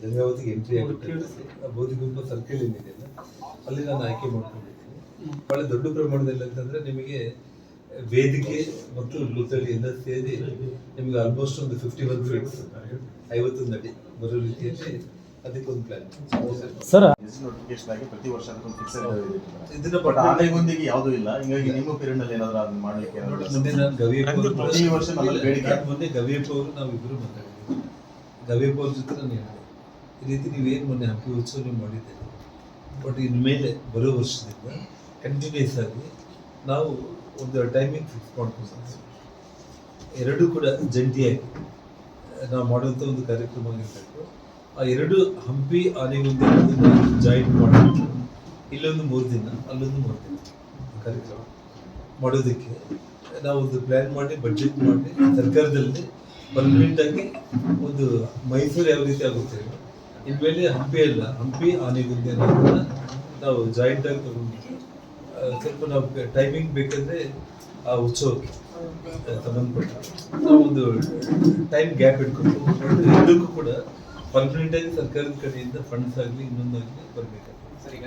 ಗಂಗಾವತಿಗೆ ಎಂಟ್ರಿ ಆಗುತ್ತೆ ಬೋಧಿ ಬೋಧಿಗುಂಪ ಸರ್ಕಲ್ ಏನಿದೆಯಲ್ಲ ಅಲ್ಲಿ ನಾನು ಆಯ್ಕೆ ಮಾಡ್ಕೊಂಡಿದ್ದೀನಿ ಬಹಳ ದೊಡ್ಡ ಪ್ರಮಾಣದಲ್ಲಿ ಅಂತಂದ್ರೆ ನಿಮಗೆ ವೇದಿಕೆ ಮತ್ತು ಲೂತಳಿ ಎಲ್ಲ ಸೇರಿ ನಿಮಗೆ ಆಲ್ಮೋಸ್ಟ್ ಒಂದು ಫಿಫ್ಟಿ ಒನ್ ಫೀಟ್ ಐವತ್ತೊಂದು ಅಡಿ ಬರೋ ರೀತಿಯಲ್ಲಿ ಅದಕ್ಕೊಂದು ಪ್ಲಾನ್ ನೋಟಿಫಿಕೇಶನ್ ಆಗಿ ಪ್ರತಿ ವರ್ಷ ಅದಕ್ಕೊಂದು ಫಿಕ್ಸ್ ಇದನ್ನ ಬಟ್ ಆನೆಗೊಂದಿಗೆ ಯಾವ್ದು ಇಲ್ಲ. ಹಿಂಗಾಗಿ ನಿಮ್ಮ ಪೀರಿಯಡ್ನಲ್ಲಿ ಏನಾದ್ರು ಅದನ್ನ ಮಾಡ್ಲಿಕ್ಕೆ ಮುಂದೆ ಮೊನ್ನೆ ನಾನು ಗವಿಯಪ್ಪ ಅವ್ರ ಪ್ರತಿ ವರ್ಷ ನಮ್ಮಲ್ಲಿ ಬೇಡಿಕೆ. ನಾನು ಮೊನ್ನೆ ಗವಿಯಪ್ಪ ಅವರು ನಾವು ಇಬ್ಬರು ಮಾತಾಡಿದ್ವಿ ಗವಿಯಪ್ಪ ಅವ್ರ ಜೊತೆ ನಾನು ಹೇಳಿದೆ. ಈ ರೀತಿ ನೀವೇನು ಮೊನ್ನೆ ಹಂಪಿ ಉತ್ಸವ ನೀವು ಮಾಡಿದ್ದೀರಿ. ಬಟ್ ಇನ್ಮೇಲೆ ಬರೋ ವರ್ಷದಿಂದ ಕಂಟಿನ್ಯೂಸ್ ಆಗಿ ನಾವು ಒಂದು ಟೈಮಿಂಗ್ ಫಿಕ್ಸ್ ಮಾಡ್ಕೊಂಡು ಎರಡೂ ಕೂಡ ಜಂಟಿಯಾಗಿ ನಾವು ಮಾಡುವಂಥ ಒಂದು ಕಾರ್ಯಕ್ರಮ ಆಗಿರಬೇಕು. ಆ ಎರಡು ಹಂಪಿ ಆನೆಗೊಂದು ಜಾಯಿಂಟ್ ಮಾಡಬೇಕು ಇಲ್ಲೊಂದು ಮೂರು ದಿನ ಅಲ್ಲೊಂದು ಮೂರು ದಿನ ಕಾರ್ಯಕ್ರಮ ಮಾಡೋದಕ್ಕೆ ನಾವು ಒಂದು ಪ್ಲ್ಯಾನ್ ಮಾಡಿ ಬಜೆಟ್ ಮಾಡಿ ಸರ್ಕಾರದಲ್ಲಿ ಪರ್ಮನೆಂಟ್ ಆಗಿ ಒಂದು ಮೈಸೂರು ಯಾವ ರೀತಿ ಆಗುತ್ತೆ ಇನ್ಮೇಲೆ ಹಂಪಿ ಅಲ್ಲ ಹಂಪಿ ಆನೆಗುಂದಿ ಅನ್ನೋದನ್ನ ನಾವು ಜಾಯಿಂಟ್ ಆಗಿ ತಗೊಂಡು ಆ, ಸ್ವಲ್ಪ ನಾವು ಟೈಮಿಂಗ್ ಬೇಕಂದ್ರೆ ಆ ಉತ್ಸವಕ್ಕೆ ಸಂಬಂಧಪಟ್ಟ ನಾವು ಒಂದು ಟೈಮ್ ಗ್ಯಾಪ್ ಇಟ್ಕೊಂಡು ಎಲ್ಲಕ್ಕೂ ಎರಡಕ್ಕೂ ಕೂಡ ಪರ್ಮನೆಂಟ್ ಆಗಿ ಸರ್ಕಾರದ ಕಡೆಯಿಂದ ಫಂಡ್ಸ್ ಆಗಲಿ ಇನ್ನೊಂದಾಗಲಿ ಬರಬೇಕಾಗ್ತದೆ.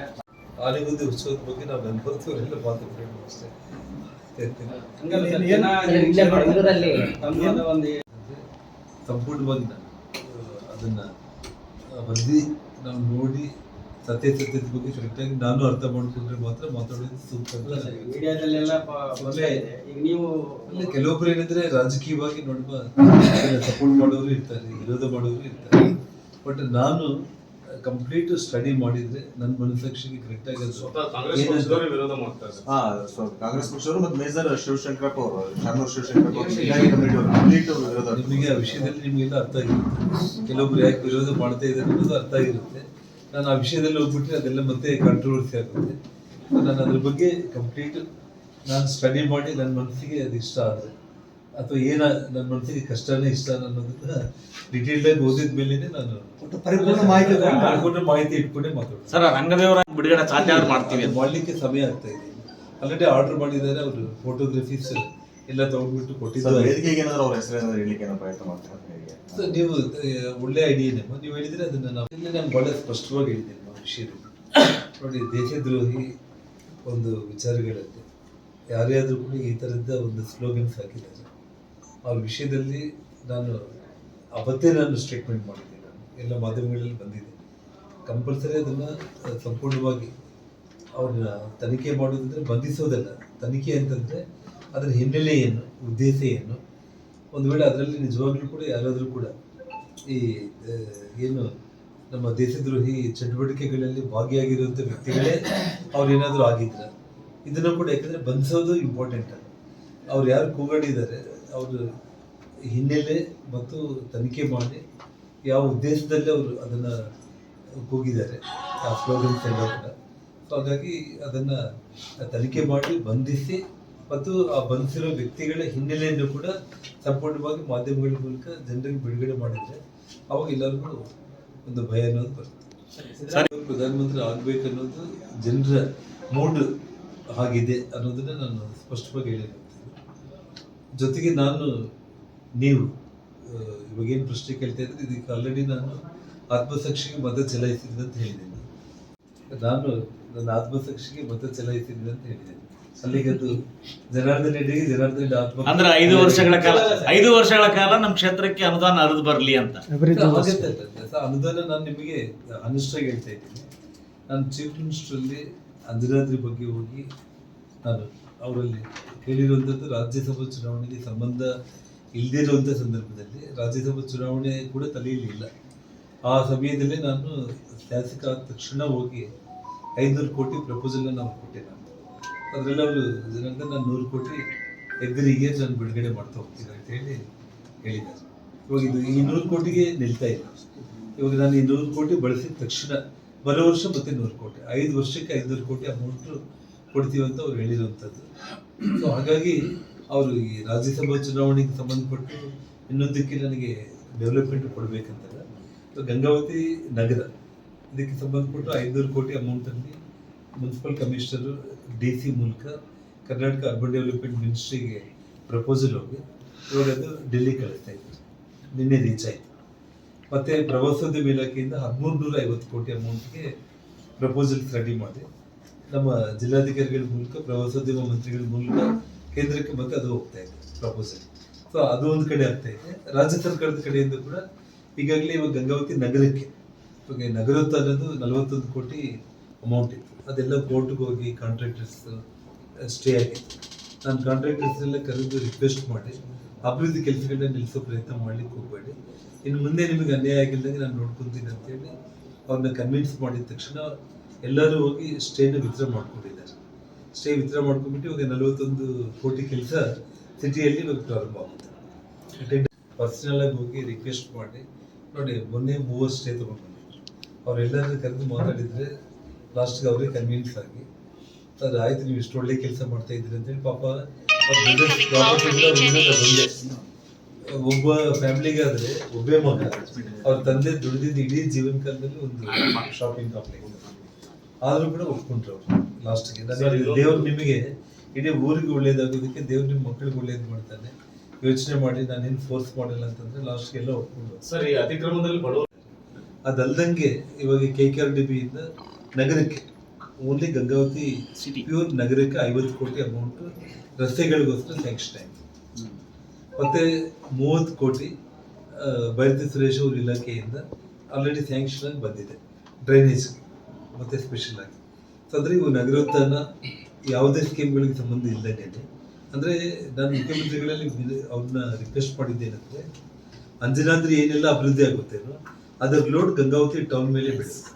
ಆನೆಗುಂದಿ ಉತ್ಸವದ ಬಗ್ಗೆ ನಾವು ಅನುಭವಿಸೋರೆಲ್ಲ ಮಾತಾಡ್ಬೇಕು ಅಷ್ಟೇ ಸಂಪೂರ್ಣವಾಗಿ ನಾನು ಅದನ್ನ ವರದಿ ನಾವು ನೋಡಿ ಸತ್ಯಾಸತ್ಯದ ಬಗ್ಗೆ ಕರೆಕ್ಟಾಗಿ ನಾನು ಅರ್ಥ ಮಾಡ್ಕೊಂಡ್ರೆ ಮಾತ್ರ ಮಾತಾಡೋದು ಸೂಕ್ತ ಅಂತ ನೀವು ಅಲ್ಲಿ ಕೆಲವೊಬ್ರು ಏನಂದ್ರೆ ರಾಜಕೀಯವಾಗಿ ನೋಡುವ ಸಪೋರ್ಟ್ ಮಾಡೋರು ಇರ್ತಾರೆ ವಿರೋಧ ಮಾಡೋರು ಇರ್ತಾರೆ. ಬಟ್ ನಾನು ಕಂಪ್ಲೀಟ್ ಸ್ಟಡಿ ಮಾಡಿದ್ರೆ ನನ್ನ ಮನಸ್ಸಾಕ್ಷಿಗೆ ಕರೆಕ್ಟ್ ಕಾಂಗ್ರೆಸ್ ಏನಂತ- ಪಕ್ಷದವರೇ ವಿರೋಧ ಮಾಡ್ತಾರೆ ಸರ್. ಹಾ ಸೊ ಕಾಂಗ್ರೆಸ್ ಪಕ್ಷವರು ಮತ್ತು ಮೇಜರ್ ಶಿವಶಂಕರಪ್ಪ ಅವರು ಶಾಮೂರ್ ಶಿವಶಂಕರಪ್ಪ ಅವರು ನಿಮಗೆ ಆ ವಿಷಯದಲ್ಲಿ ನಿಮಗೆಲ್ಲ ಅರ್ಥ ಆಗಿರುತ್ತೆ. ಕೆಲವೊಬ್ರು ಯಾಕೆ ವಿರೋಧ ಮಾಡ್ತಾ ಇದ್ದಾರೆ ಅನ್ನೋದು ಅರ್ಥ ಆಗಿರುತ್ತೆ. ನಾನು ಆ ವಿಷಯದಲ್ಲಿ ಹೋಗ್ಬಿಟ್ರೆ ಅದೆಲ್ಲ ಮತ್ತೆ ಕಾಂಟ್ರವರ್ಸಿ ಆಗುತ್ತೆ. ನಾನು ಅದ್ರ ಬಗ್ಗೆ ಕಂಪ್ಲೀಟ್ ನಾನು ಸ್ಟಡಿ ಮಾಡಿ ನನ್ನ ಮನಸ್ಸಿಗೆ ಅದು ಇಷ್ಟ ಆದರೆ ಅಥವಾ ಏನ ನನ್ನ ಮನಸ್ಸಿಗೆ ಕಷ್ಟನೇ ಇಷ್ಟ ಅನ್ನೋದನ್ನ ಡಿಟೇಲ್ಡ್ ಆಗಿ ಓದಿದ ಮೇಲೆ ನಾನು ಪರಿಪೂರ್ಣ ಮಾಹಿತಿ ತಗೊಂಡು. ಮಾಡ್ಕೊಂಡ್ರೆ ಮಾಹಿತಿ ಇಟ್ಕೊಂಡೇ ಮಾತಾಡೋದು ಸರ್ ರಂಗದೇವರ ಬಿಡುಗಡೆ ಸಾಧ್ಯ ಆದ್ರೆ ಮಾಡ್ತೀವಿ ಮಾಡಲಿಕ್ಕೆ ಸಮಯ ಆಗ್ತಾ ಇದೆ. ಆಲ್ರೆಡಿ ಆರ್ಡರ್ ಮಾಡಿದ್ದಾರೆ ಅವರು ಫೋಟೋಗ್ರಫೀಸ್ ಎಲ್ಲ ತಗೊಂಡ್ಬಿಟ್ಟು ಕೊಟ್ಟಿದ್ದಾರೆ ವೇದಿಕೆಗೆ ಏನಾದ್ರು ಅವ್ರ ಹೆಸರು ಏನಾದ್ರು ಹೇಳಲಿಕ್ಕೆ ಏನೋ ಪ್ರಯತ್ನ ಮಾಡ್ತಾರೆ ಸೊ ನೀವು ಒಳ್ಳೆ ಒಳ್ಳೆ ಐಡಿಯಾನೇ ನೀವು ಹೇಳಿದ್ರೆ ಅದನ್ನ ನಾವು ಇಲ್ಲಿ ನಾನು ಬಹಳ ಸ್ಪಷ್ಟವಾಗಿ ಹೇಳಿದ್ದೇನೆ ವಿಷಯದಲ್ಲಿ ನೋಡಿ ದೇಶದ್ರೋಹಿ ಒಂದು ವಿಚಾರಗಳಲ್ಲಿ ಯಾರೇ ಆದರೂ ಕೂಡ ಈ ಥರದ ಒಂದು ಸ್ಲೋಗನ್ಸ್ ಹಾಕಿದ್ದಾರೆ. ಅವ್ರ ವಿಷಯದಲ್ಲಿ ನಾನು ಅವತ್ತೇ ನಾನು ಸ್ಟೇಟ್ಮೆಂಟ್ ಮಾಡಿದ್ದೀನಿ ನಾನು. ಎಲ್ಲ ಮಾಧ್ಯಮಗಳಲ್ಲಿ ಬಂದಿದೆ. ಕಂಪಲ್ಸರಿ ಅದನ್ನು ಸಂಪೂರ್ಣವಾಗಿ ಅವ್ರನ್ನ ತನಿಖೆ ಮಾಡೋದಂದ್ರೆ ಬಂಧಿಸೋದಲ್ಲ. ತನಿಖೆ ಅಂತಂದರೆ ಅದರ ಹಿನ್ನೆಲೆ ಏನು ಉದ್ದೇಶ ಏನು ಒಂದು ವೇಳೆ ಅದರಲ್ಲಿ ನಿಜವಾಗ್ಲೂ ಕೂಡ, ಯಾರಾದರೂ ಕೂಡ ಈ ಏನು ನಮ್ಮ ದೇಶದ್ರೋಹಿ ಚಟುವಟಿಕೆಗಳಲ್ಲಿ ಭಾಗಿಯಾಗಿರುವಂಥ ವ್ಯಕ್ತಿಗಳೇ ಅವ್ರೇನಾದರೂ ಆಗಿದ್ರೆ, ಇದನ್ನು ಕೂಡ ಯಾಕಂದರೆ ಬಂಧಿಸೋದು ಇಂಪಾರ್ಟೆಂಟ್ ಅಲ್ಲ ಅವ್ರು ಯಾರು ಕೂಗಾಡಿದ್ದಾರೆ, ಅವರು ಹಿನ್ನೆಲೆ ಮತ್ತು ತನಿಖೆ ಮಾಡಿ ಯಾವ ಉದ್ದೇಶದಲ್ಲಿ ಅವರು ಅದನ್ನು ಕೂಗಿದ್ದಾರೆ, ಆ ಸ್ಲೋಗನ್ಸ್ ಎಲ್ಲ ಕೂಡ. ಸೊ ಹಾಗಾಗಿ ಅದನ್ನು ತನಿಖೆ ಮಾಡಿ ಬಂಧಿಸಿ ಮತ್ತು ಆ ಬಂಧಿಸಿರೋ ವ್ಯಕ್ತಿಗಳ ಹಿನ್ನೆಲೆಯನ್ನು ಕೂಡ ಸಂಪೂರ್ಣವಾಗಿ ಮಾಧ್ಯಮಗಳ ಮೂಲಕ ಜನರಿಗೆ ಬಿಡುಗಡೆ ಮಾಡಿದ್ರೆ ಅವಾಗ ಎಲ್ಲರಿಗೂ ಒಂದು ಭಯ ಅನ್ನೋದು ಬರ್ತದೆ ಪ್ರಧಾನಮಂತ್ರಿ ಆಗ್ಬೇಕು ಅನ್ನೋದು ಜನರ ಮೂಡ್ ಆಗಿದೆ ಅನ್ನೋದನ್ನ ನಾನು ಸ್ಪಷ್ಟವಾಗಿ ಹೇಳಿರ್ತೀನಿ ಜೊತೆಗೆ ನಾನು ನೀವು ಇವಾಗ ಇವಾಗೇನು ಪ್ರಶ್ನೆ ಕೇಳ್ತಾ ಇದ್ರೆ ಇದಕ್ಕೆ ಆಲ್ರೆಡಿ ನಾನು ಆತ್ಮಸಾಕ್ಷಿಗೆ ಮತ ಚಲಾಯಿಸಿದ್ದೆ ಅಂತ ಹೇಳಿದ್ದೀನಿ. ನಾನು ನನ್ನ ಆತ್ಮಸಾಕ್ಷಿಗೆ ಮತ ಚಲಾಯಿಸಿದ್ದೆ ಅಂತ ಹೇಳಿದ್ದೇನೆ. ಅಲ್ಲಿಗೆ ಅದು ಜನಾರ್ದನ್ ರೆಡ್ಡಿಗೆ ಜನಾರ್ದನ್ ರೆಡ್ಡಿ ಆತ್ಮ ಅಂದ್ರೆ ಐದು ವರ್ಷಗಳ ಕಾಲ ಐದು ವರ್ಷಗಳ ಕಾಲ ನಮ್ಮ ಕ್ಷೇತ್ರಕ್ಕೆ ಅನುದಾನ ಹರಿದು ಬರಲಿ ಅಂತ. ಆಗುತ್ತೆ ಅನುದಾನ ನಾನು ನಿಮಗೆ ಅನಿಷ್ಟಾಗಿ ಹೇಳ್ತಾ ಇದ್ದೀನಿ. ನಾನು ಚೀಫ್ ಮಿನಿಸ್ಟ್ರಲ್ಲಿ ಅಂಜನಾದ್ರಿ ಬಗ್ಗೆ ಹೋಗಿ ನಾನು ಅವರಲ್ಲಿ ಕೇಳಿರುವಂಥದ್ದು ರಾಜ್ಯಸಭಾ ಚುನಾವಣೆಗೆ ಸಂಬಂಧ ಇಲ್ಲದೇ ಇರುವಂಥ ಸಂದರ್ಭದಲ್ಲಿ ರಾಜ್ಯಸಭಾ ಚುನಾವಣೆ ಕೂಡ ತಲೆಯಲ್ಲಿ ಇಲ್ಲ ಆ ಸಮಯದಲ್ಲಿ ನಾನು ಶಾಸಕ ಆದ ತಕ್ಷಣ ಹೋಗಿ ಐನೂರು ಕೋಟಿ ಪ್ರಪೋಸಲ್ನ ನಾವು ಕೊಟ್ಟೆ ನಾನು. ಅದರಲ್ಲಿ ಅವರು ಜನಾರ್ದನ್ ನಾನು ನೂರು ಕೋಟಿ ಎಗ್ರಿಗೆ ನಾನು ಬಿಡುಗಡೆ ಮಾಡ್ತಾ ಹೋಗ್ತೀನಿ ಅಂತ ಹೇಳಿ ಹೇಳಿದ್ದಾರೆ. ಇವಾಗ ಇದು ಈ ನೂರು ಕೋಟಿಗೆ ನಿಲ್ತಾ ಇಲ್ಲ. ಇವಾಗ ನಾನು ಈ ನೂರು ಕೋಟಿ ಬಳಸಿದ ತಕ್ಷಣ ಬರೋ ವರ್ಷ ಮತ್ತೆ ನೂರು ಕೋಟಿ, ಐದು ವರ್ಷಕ್ಕೆ ಐದುನೂರು ಕೋಟಿ ಅಮೌಂಟ್ ಕೊಡ್ತೀವಿ ಅಂತ ಅವ್ರು ಹೇಳಿರುವಂಥದ್ದು. ಸೊ ಹಾಗಾಗಿ ಅವರು ಈ ರಾಜ್ಯಸಭಾ ಚುನಾವಣೆಗೆ ಸಂಬಂಧಪಟ್ಟು ಇನ್ನೊಂದಕ್ಕೆ ನನಗೆ ಡೆವಲಪ್ಮೆಂಟ್ ಕೊಡಬೇಕಂತಲ್ಲ. ಸೊ ಗಂಗಾವತಿ ನಗರ, ಇದಕ್ಕೆ ಸಂಬಂಧಪಟ್ಟು ಐದುನೂರು ಕೋಟಿ ಅಮೌಂಟಲ್ಲಿ ಮುನ್ಸಿಪಲ್ ಕಮಿಷನರು ಡಿ ಸಿ ಮೂಲಕ ಕರ್ನಾಟಕ ಅರ್ಬನ್ ಡೆವಲಪ್ಮೆಂಟ್ ಮಿನಿಸ್ಟ್ರಿಗೆ ಪ್ರಪೋಸಲ್ ಹೋಗಿ ಇವಾಗ ಅದು ಡೆಲ್ಲಿ ಕಳಿಸ್ತಾ ಇದ್ದಾರೆ ನಿನ್ನೆ ರೀಚ್ ಆಯಿತು. ಮತ್ತು ಪ್ರವಾಸೋದ್ಯಮ ಇಲಾಖೆಯಿಂದ ಹದಿಮೂರು ನೂರ ಐವತ್ತು ಕೋಟಿ ಅಮೌಂಟ್ಗೆ ಪ್ರಪೋಸಲ್ ರೆಡಿ ಮಾಡಿ ನಮ್ಮ ಜಿಲ್ಲಾಧಿಕಾರಿಗಳ ಮೂಲಕ, ಪ್ರವಾಸೋದ್ಯಮ ಮಂತ್ರಿಗಳ ಮೂಲಕ ಕೇಂದ್ರಕ್ಕೆ ಮತ್ತೆ ಅದು ಹೋಗ್ತಾ ಇದೆ ಪ್ರಪೋಸಲ್ ಸೊ ಅದು ಒಂದು ಕಡೆ ಆಗ್ತಾ ಇದೆ. ರಾಜ್ಯ ಸರ್ಕಾರದ ಕಡೆಯಿಂದ ಕೂಡ ಈಗಾಗಲೇ ಇವಾಗ ಗಂಗಾವತಿ ನಗರಕ್ಕೆ. ನಗರೋತ್ಥ ಅನ್ನೋದು ನಲವತ್ತೊಂದು ಕೋಟಿ ಅಮೌಂಟ್ ಇತ್ತು. ಅದೆಲ್ಲ ಕೋರ್ಟ್ಗೆ ಹೋಗಿ ಕಾಂಟ್ರಾಕ್ಟರ್ಸ್ ಸ್ಟೇ ಆಗಿತ್ತು ನಾನು ಕಾಂಟ್ರಾಕ್ಟರ್ಸ್ ಎಲ್ಲ ಕರೆದು ರಿಕ್ವೆಸ್ಟ್ ಮಾಡಿ, ಅಭಿವೃದ್ಧಿ ಕೆಲಸಗಳನ್ನ ನಿಲ್ಲಿಸೋ ಪ್ರಯತ್ನ ಮಾಡ್ಲಿಕ್ಕೆ ಹೋಗಬೇಡಿ. ಇನ್ನು ಮುಂದೆ ನಿಮಗೆ ಅನ್ಯಾಯ ಆಗಿಲ್ದಂಗೆ ನಾನು ನೋಡ್ಕೊತೀನಿ ಅಂತೇಳಿ ಅವ್ರನ್ನ ಕನ್ವಿನ್ಸ್ ಮಾಡಿದ ತಕ್ಷಣ ಎಲ್ಲರೂ ಹೋಗಿ ಸ್ಟೇನ ವಿತ್ಡ್ರಾ ಮಾಡ್ಕೊಂಡಿದ್ದಾರೆ. ಸ್ಟೇ ವಿತ್ಡ್ರಾ ಮಾಡ್ಕೊಂಡ್ಬಿಟ್ಟು ಇವಾಗ ನಲವತ್ತೊಂದು ಕೋಟಿ ಕೆಲಸ ಸಿಟಿಯಲ್ಲಿ ಇವಾಗ ಪ್ರಾರಂಭ ಆಗುತ್ತೆ. ಪರ್ಸನಲ್ ಆಗಿ ಹೋಗಿ ರಿಕ್ವೆಸ್ಟ್ ಮಾಡಿ, ನೋಡಿ ಮೊನ್ನೆ ಮೂವರು ಸ್ಟೇ ತೊಗೊಂಡು ಬಂದಿದ್ರು ಕರೆದು ಮಾತಾಡಿದ್ರೆ ಲಾಸ್ಟ್ಗೆ ಅವರೇ ಕನ್ವಿನ್ಸ್ ಆಗಿ ಸರ್ ಆಯ್ತು ನೀವು ಇಷ್ಟು ಒಳ್ಳೆ ಕೆಲಸ ಮಾಡ್ತಾ ಇದ್ದೀರಿ ಅಂತೇಳಿ ಪಾಪ. ಒಬ್ಬ ಫ್ಯಾಮಿಲಿಗೆ ಆದ್ರೆ ಒಬ್ಬೇ ಮಗ ಅವ್ರ ತಂದೆ ದುಡಿದಿದ್ದ ಇಡೀ ಜೀವನ ಕಾಲದಲ್ಲಿ ಒಂದು ಶಾಪಿಂಗ್ ಕಾಂಪ್ಲೆಕ್ಸ್ ಆದರೂ ಕೂಡ ಒಪ್ಕೊಂಡ್ರು ಅವರು ಲಾಸ್ಟ್ಗೆ ನಾನು ದೇವ್ರು ನಿಮಗೆ ಇಡೀ ಊರಿಗೆ ಒಳ್ಳೇದಾಗೋದಕ್ಕೆ ದೇವ್ರು ನಿಮ್ಮ ಮಕ್ಕಳಿಗೆ ಒಳ್ಳೇದು ಮಾಡ್ತಾನೆ. ಯೋಚನೆ ಮಾಡಿ ನಾನು ನಾನೇನು ಫೋರ್ಸ್ ಮಾಡಿಲ್ಲ ಅಂತಂದ್ರೆ ಲಾಸ್ಟ್ಗೆ ಎಲ್ಲ ಒಪ್ಕೊಂಡ್ರು. ಸರಿ ಈ ಅತಿಕ್ರಮದಲ್ಲಿ ಬಡವರು. ಅದಲ್ದಂಗೆ ಇವಾಗ ಕೆ ಕೆ ಆರ್ ಡಿ ಬಿಯಿಂದ ನಗರಕ್ಕೆ ಓನ್ಲಿ ಗಂಗಾವತಿ ಸಿಟಿ ಪ್ಯೂರ್ ನಗರಕ್ಕೆ ಐವತ್ತು ಕೋಟಿ ಅಮೌಂಟ್ ರಸ್ತೆಗಳಿಗೋಸ್ಕರ ಸ್ಯಾಂಕ್ಷನ್ ಆಯಿತು. ಮತ್ತೆ ಮೂವತ್ತು ಕೋಟಿ ಬೈರತಿ ಸುರೇಶ್ ಅವ್ರ ಇಲಾಖೆಯಿಂದ ಆಲ್ರೆಡಿ ಸ್ಯಾಂಕ್ಷನ್ ಆಗಿ ಬಂದಿದೆ. ಡ್ರೈನೇಜ್ ಮತ್ತೆ ಸ್ಪೆಷಲ್ ಆಗಿ. ಸೊ ಅಂದರೆ ಇವು ನಗರೋತ್ಥಾನ ಯಾವುದೇ ಸ್ಕೀಮ್ಗಳಿಗೆ ಸಂಬಂಧ ಇಲ್ಲದೇನೆ ಅಂದರೆ ನಾನು ಮುಖ್ಯಮಂತ್ರಿಗಳಲ್ಲಿ ಅವ್ರನ್ನ ರಿಕ್ವೆಸ್ಟ್ ಮಾಡಿದ್ದೇನೆಂದರೆ ಅಂಜನಾದ್ರಿ ಏನೆಲ್ಲ ಅಭಿವೃದ್ಧಿ ಆಗುತ್ತೇನೋ ಅದರ ಲೋಡ್ ಗಂಗಾವತಿ ಟೌನ್ ಮೇಲೆ ಬೀಳುತ್ತೆ.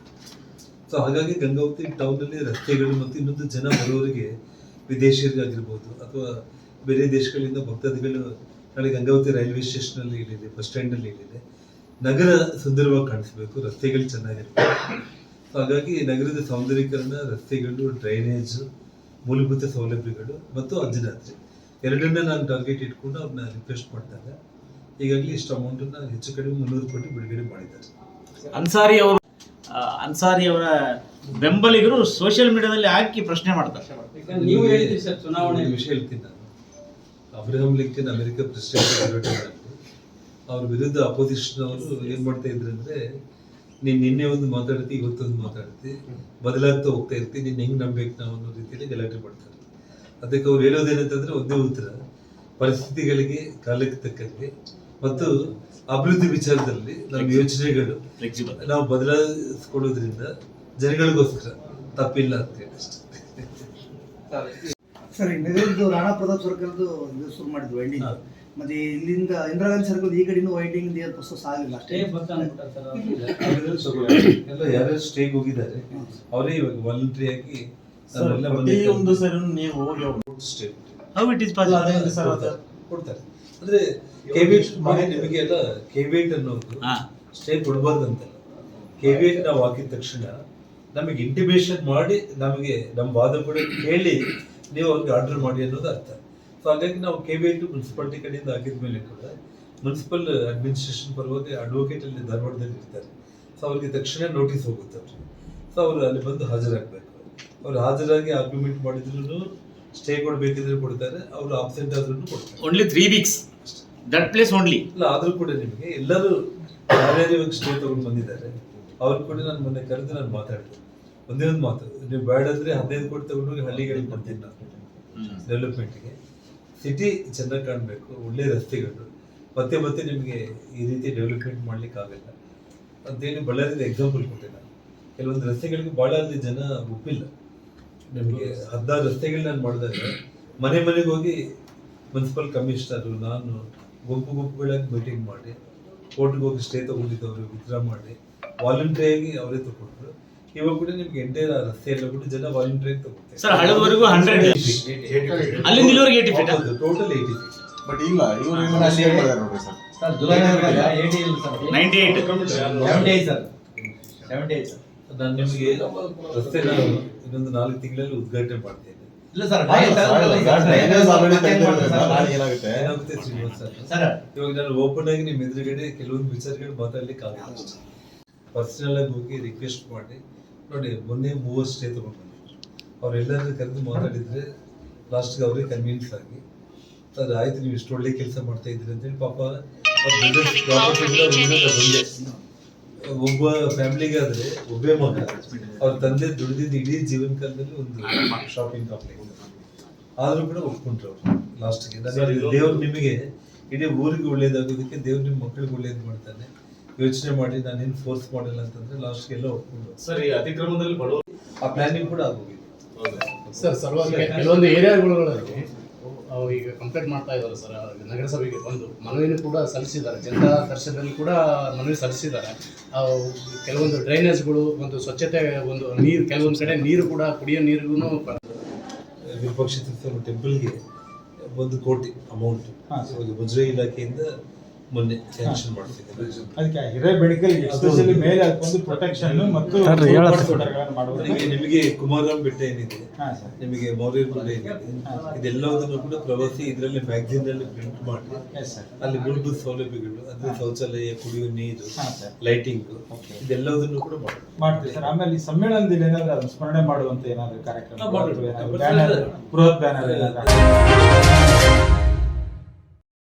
ಸೊ ಹಾಗಾಗಿ ಗಂಗಾವತಿ ಟೌನಲ್ಲಿ ರಸ್ತೆಗಳು ಮತ್ತು ಇನ್ನೊಂದು ಜನ ಬರೋರಿಗೆ ವಿದೇಶಿಯರಿಗಾಗಿರ್ಬೋದು ಅಥವಾ ಬೇರೆ ದೇಶಗಳಿಂದ ಭಕ್ತಾದಿಗಳು ನಾಳೆ ಗಂಗಾವತಿ ರೈಲ್ವೆ ಸ್ಟೇಷನಲ್ಲಿ ಇಲ್ಲಿದೆ ಬಸ್ ಸ್ಟ್ಯಾಂಡಲ್ಲಿ ಇಲ್ಲಿದೆ ನಗರ ಸುಂದರವಾಗಿ ಕಾಣಿಸ್ಬೇಕು, ರಸ್ತೆಗಳು ಚೆನ್ನಾಗಿರ್ಬೇಕು. ಸೊ ಹಾಗಾಗಿ ನಗರದ ಸೌಂದರ್ಯೀಕರಣ, ರಸ್ತೆಗಳು ಡ್ರೈನೇಜ್ ಮೂಲಭೂತ ಸೌಲಭ್ಯಗಳು ಮತ್ತು ಅಂಜನಾದ್ರಿ ಎರಡನ್ನ ನಾನು ಟಾರ್ಗೆಟ್ ಇಟ್ಕೊಂಡು ಅವ್ರನ್ನ ರಿಕ್ವೆಸ್ಟ್ ಮಾಡಿದಾಗ ಈಗಾಗಲೇ ಇಷ್ಟು ಅಮೌಂಟನ್ನು ಹೆಚ್ಚು ಕಡಿಮೆ ಮುನ್ನೂರು ಕೋಟಿ ಬಿಡುಗಡೆ ಮಾಡಿದ್ದಾರೆ. ಅನ್ಸಾರಿ ಅವರು ಆ, ಅನ್ಸಾರಿ ಅವರ ಬೆಂಬಲಿಗರು ಸೋಷಿಯಲ್ ಮೀಡಿಯಾದಲ್ಲಿ ಹಾಕಿ ಪ್ರಶ್ನೆ ಮಾಡ್ತಾರೆ. ನೀವು ಹೇಳಿದ್ರಿ ಸರ್ ಚುನಾವಣೆ. ವಿಷಯ Abraham Abraham Lincoln America president ಅವ್ರ ವಿರುದ್ಧ ಅಪೋಸಿಷನ್ ಅವರು ಏನ್ ಮಾಡ್ತಾ ಇದ್ರು ಅಂದ್ರೆ ನೀನ್ ನಿನ್ನೆ ಒಂದು ಮಾತಾಡ್ತಿ ಇವತ್ತೊಂದು ಮಾತಾಡ್ತಿ ಬದಲಾಗ್ತಾ ಹೋಗ್ತಾ ಇರ್ತಿ ನೀನ್ ಹೆಂಗ್ ನಂಬೇಕು ನಾವು ಅನ್ನೋ ರೀತಿಯಲ್ಲಿ ಗಲಾಟೆ ಮಾಡ್ತಾರೆ. ಅದಕ್ಕೆ ಅವ್ರು ಹೇಳೋದೇನಂತಂದ್ರೆ ಒಂದೇ ಉತ್ತರ. ಪರಿಸ್ಥಿತಿಗಳಿಗೆ ಕಾಲಕ್ಕೆ ತಕ್ಕಂಗೆ ಮತ್ತು ಅಭಿವೃದ್ಧಿ ವಿಚಾರದಲ್ಲಿ ನಮ್ಮ ಯೋಚನೆಗಳು ನಾವು ಬದಲಾಯಿಸ್ಕೊಡೋದ್ರಿಂದ ಜನಗಳಿಗೋಸ್ಕರ ತಪ್ಪಿಲ್ಲ ಅಂತ ಸರಿ ನಗರದ್ದು ರಾಣಾ ಪ್ರತಾಪ್ ಸರ್ಕಲ್ದು ಇದು ಶುರು ಮಾಡಿದ್ರು ವೈಂಡಿಂಗ್. ಮತ್ತೆ ಇಲ್ಲಿಂದ ಇಂದಿರಾ ಗಾಂಧಿ ಸರ್ಕಲ್ ಈ ಕಡೆನೂ ವೈಂಡಿಂಗ್ ಏನು ಪ್ರೊಸೆಸ್ ಆಗಿಲ್ಲ ಸ್ಟೇ ಅಷ್ಟೇ ಎಲ್ಲ ಯಾರ್ಯಾರು ಸ್ಟೇಗೆ ಹೋಗಿದ್ದಾರೆ ಅವರೇ ಇವಾಗ ವಾಲಂಟ್ರಿ ಆಗಿ ಪ್ರತಿಯೊಂದು ಸರಿ ನೀವು ಹೋಗಿ stay how it is possible sir? ಕೊಡ್ತಾರೆ. ಅಂದ್ರೆ ಕೆವಿಟ್ ಮನೆ ನಿಮಗೆ ಎಲ್ಲ ಕೆವಿಟ್ ಅನ್ನೋದು ಹಾ. ಸ್ಟೇ ಕೊಡಬಾರ್ದಂತ ಕೆವಿಟ್ ನಾವು ಹಾಕಿದ ತಕ್ಷಣ ನಮಗೆ ಇಂಟಿಮೇಷನ್ ಮಾಡಿ ನಮಗೆ ನಮ್ಮ ವಾದ ಕೂಡ ಕೇಳಿ ನೀವು ಅವ್ರಿಗೆ ಆರ್ಡರ್ ಮಾಡಿ ಅನ್ನೋದು ಅರ್ಥ. ಸೊ ಹಾಗಾಗಿ ನಾವು ಕೆವಿಟ್ ಮುನ್ಸಿಪಾಲ್ಟಿ ಕಡೆಯಿಂದ ಹಾಕಿದ ಮೇಲೆ ಕೂಡ ಮುನ್ಸಿಪಲ್ ಅಡ್ಮಿನಿಸ್ಟ್ರೇಷನ್ ಪರವಾಗಿ ಅಡ್ವೊಕೇಟ್ ಅಲ್ಲಿ ಧಾರವಾಡದಲ್ಲಿ ಇರ್ತಾರೆ. ಸೊ ಅವ್ರಿಗೆ ತಕ್ಷಣ ನೋಟಿಸ್ ಹೋಗುತ್ತೆ ಅವ್ರಿಗೆ. ಸೊ ಅವರು ಅಲ್ಲಿ ಬಂದು ಹಾಜರಾಗಬೇಕು. ಅವ್ರು ಹಾಜರಾಗಿ ಆರ್ಗ್ಯುಮೆಂಟ್ ಮಾಡಿದ್ರು ಸ್ಟೇ ಕೊಡ್ಬೇಕಿದ್ರೆ ಕೊಡ್ತಾರೆ ಅವರು ಆಬ್ಸೆಂಟ್ ಆದ್ರೂ ಕೊಡ್ತಾರೆ. Only three weeks that place only ಇಲ್ಲ ಆದರೂ ಕೂಡ ನಿಮಗೆ ಎಲ್ಲರೂ ಯಾರ್ಯಾರು ಇವಾಗ ಸ್ಟೇ ತಗೊಂಡು ಬಂದಿದ್ದಾರೆ ಅವ್ರು ಕೂಡ ನಾನು ಮೊನ್ನೆ ಕರೆದು ನಾನು ಮಾತಾಡಿದೆ. ಒಂದೇ ಒಂದು ಮಾತು ನೀವು ಬೇಡ ಅಂದ್ರೆ ಹದಿನೈದು ಕೋಟಿ ತಗೊಂಡೋಗಿ ಹಳ್ಳಿಗಳಿಗೆ ಕೊಡ್ತೀನಿ ನಾನು. ಡೆವಲಪ್ಮೆಂಟ್ಗೆ ಸಿಟಿ ಚೆನ್ನಾಗಿ ಕಾಣಬೇಕು ಒಳ್ಳೆ ರಸ್ತೆಗಳು. ಮತ್ತೆ ಮತ್ತೆ ನಿಮಗೆ ಈ ರೀತಿ ಡೆವಲಪ್ಮೆಂಟ್ ಮಾಡ್ಲಿಕ್ಕೆ ಆಗಲ್ಲ. ಅಂತೇಳಿ ಬಳ್ಳಾರಿದ ಎಕ್ಸಾಂಪಲ್ ಕೊಟ್ಟಿಲ್ಲ ಕೆಲವೊಂದು ರಸ್ತೆಗಳಿಗೆ ಭಾಳ ಅಲ್ಲಿ ಜನ ಒಪ್ಪಿಲ್ಲ. ನಿಮಗೆ ಹದಿನಾರು ರಸ್ತೆಗಳು ನಾನು ಮಾಡಿದಾಗ ಮನೆ ಮನೆಗೆ ಹೋಗಿ ಮುನ್ಸಿಪಲ್ ಕಮಿಷನರು ನಾನು ಗುಂಪು ಗುಂಪುಗಳಾಗಿ ಮೀಟಿಂಗ್ ಮಾಡಿ ಕೋರ್ಟ್ಗೆ ಹೋಗಿ ಸ್ಟೇ ತಗೊಂಡಿದ್ದವರು ವಿತ್ಡ್ರಾ ಮಾಡಿ ವಾಲಂಟ್ರಿಯಾಗಿ ಅವರೇ ತಗೊಂಡ್ರು. ಇವಾಗ ಕೂಡ ನಿಮ್ಗೆ ಎಂಟೈರ್ ರಸ್ತೆ ಎಲ್ಲ ಕೂಡ ಜನ ವಾಲಂಟ್ರಿಯಾಗಿ feet total eighty feet but ಇಲ್ಲ ಇವರು ಮಾಡಿದ್ದಾರೆ ಸರ್ ಸರ್ ಜುಲೈ ಏಯ್ಟಿ ಇಲ್ಲ ಸರ್ ನೈಂಟಿ ಏಟ್ ಸೆವೆಂಟಿ ಐದು ಸರ್ ಸೆವೆಂಟಿ ಐದು ಸರ್ ನಾನು ನಿಮಗೆ ರಸ್ತೆ ಇನ್ನೊಂದು ನಾಲ್ಕು ತಿಂಗಳಲ್ಲಿ ಉದ್ಘಾಟನೆ ಮಾಡ್ತೇನೆ ಇಲ್ಲ ಸರ್ ಏನಾಗುತ್ತೆ? ಶ್ರೀನಿವಾಸ್ ಸರ್ ಇವಾಗ ನಾನು ಓಪನ್ ಆಗಿ ನಿಮ್ಮ ಎದುರುಗಡೆ ಕೆಲವೊಂದು ವಿಚಾರಗಳು ಮಾತಾಡ್ಲಿಕ್ಕೆ ಆಗಲ್ಲ ಪರ್ಸನಲ್ ಆಗಿ ಹೋಗಿ ರಿಕ್ವೆಸ್ಟ್ ಮಾಡಿ. ನೋಡಿ ಮೊನ್ನೆ ಮೂವಷ್ಟೇ ಸ್ಟೇ ತಗೊಂಡು ಅವರೆಲ್ಲರೂ ಕರೆದು ಮಾತಾಡಿದ್ರೆ ಲಾಸ್ಟ್ಗೆ ಅವರೇ ಕನ್ವಿನ್ಸ್ ಆಗಿ ಸರ್ ಆಯ್ತು ನೀವು ಇಷ್ಟು ಒಳ್ಳೆ ಕೆಲಸ ಮಾಡ್ತಾ ಇದ್ರಿ ಅಂತೇಳಿ ಪಾಪ ಬಂದೆ ಒಬ್ಬ ಫ್ಯಾಮಿಲಿಗೆ ಆದ್ರೆ ಒಬ್ಬೇ ಮಗ. ಅವ್ರ ತಂದೆ ದುಡಿದಿದ್ದ ಇಡೀ ಜೀವನ ಕಾಲದಲ್ಲಿ ಒಂದು ಶಾಪಿಂಗ್ ಕಾಂಪ್ಲೆಕ್ಸ್ ಆದ್ರೂ ಕೂಡ ಒಪ್ಕೊಂಡ್ರು ಅವ್ರು ಲಾಸ್ಟ್ಗೆ ದೇವ್ರು ನಿಮಗೆ ಇಡೀ ಊರಿಗೆ ಒಳ್ಳೇದಾಗೋದಕ್ಕೆ ದೇವ್ರು ನಿಮ್ಮ ಮಕ್ಕಳಿಗೆ ಒಳ್ಳೇದು ಮಾಡ್ತಾನೆ. ಯೋಚನೆ ಮಾಡಿ ನಾನು ನಾನೇನು ಫೋರ್ಸ್ ಮಾಡಿಲ್ಲ ಅಂತಂದ್ರೆ ಲಾಸ್ಟ್ಗೆ ಎಲ್ಲ ಒಪ್ಕೊಂಡ್ರು. ಸರ್ ಈ ಅತಿಕ್ರಮದಲ್ಲಿ ಬಡವರು ಆ ಪ್ಲಾನಿಂಗ್ ಕೂಡ ಆಗೋಗಿದೆ. ಸರ್ ಸರ್ವಾಗಿ ಕೆಲವೊಂದು ಏರಿಯಾಗಳಲ್ಲಿ ಅವು ಈಗ ಕಂಪ್ಲೇಂಟ್ ಮಾಡ್ತಾ ಇದ್ದಾರೆ ಸರ್ ನಗರಸಭೆಗೆ ಬಂದು ಮನವಿನೂ ಕೂಡ ಸಲ್ಲಿಸಿದ್ದಾರೆ. ಜನತಾ ದರ್ಶನದಲ್ಲಿ ಕೂಡ ಮನವಿ ಸಲ್ಲಿಸಿದ್ದಾರೆ. ಕೆಲವೊಂದು ಡ್ರೈನೇಜ್ಗಳು ಒಂದು ಸ್ವಚ್ಛತೆ ಒಂದು ನೀರು ಕೆಲವೊಂದು ಕಡೆ ನೀರು ಕೂಡ ಕುಡಿಯೋ ನೀರಿಗೂ ವಿರೂಪಾಕ್ಷ ತೀರ್ಥರ ಟೆಂಪಲ್ಗೆ ಒಂದು ಕೋಟಿ ಅಮೌಂಟ್ ಇವಾಗ ಮುಜರಾಯಿ ಇಲಾಖೆಯಿಂದ ಮೊನ್ನೆ ಸ್ಯಾಂಕ್ಷನ್ ಮಾಡ್ತಿದ್ದಾರೆ ಅದಕ್ಕೆ ಎಸ್ಪೆಷಲಿ ಮೇಲೆ ಅದಕ್ಕೊಂದು ಪ್ರೊಟೆಕ್ಷನ್ ಮತ್ತು ನಿಮಗೆ ನಿಮಗೆ ಕುಮಾರರಾಮ್ ಬೆಟ್ಟ ಏನಿದೆ? ಹಾ ಸರ್. ನಿಮಗೆ ಮೌರ್ಯ ಬೆಟ್ಟ ಏನಿದೆ? ಇದೆಲ್ಲದನ್ನು ಕೂಡ ಪ್ರವಾಸಿ ಇದರಲ್ಲಿ ಮ್ಯಾಗಝಿನ್ ಅಲ್ಲಿ ಪ್ರಿಂಟ್ ಮಾಡಿ. ಎಸ್ ಸರ್ ಅಲ್ಲಿ ಮೂಲಭೂತ ಸೌಲಭ್ಯಗಳು ಅದು ಶೌಚಾಲಯ ಕುಡಿಯುವ ನೀರು ಹಾ ಸರ್. ಲೈಟಿಂಗ್. ಇದೆಲ್ಲದನ್ನು ಕೂಡ ಮಾಡಿ. ಮಾಡ್ತೀವಿ ಸರ್. ಆಮೇಲೆ ಈ ಸಮ್ಮೇಳನದಲ್ಲಿ ಏನಾದ್ರೂ ಅದನ್ನು ಸ್ಮರಣೆ ಮಾಡುವಂತ ಏನಾದ್ರು ಕಾರ್ಯಕ್ರಮ ಬ್ಯಾನರ್ ಬೃಹತ್ ಬ್ಯಾನರ್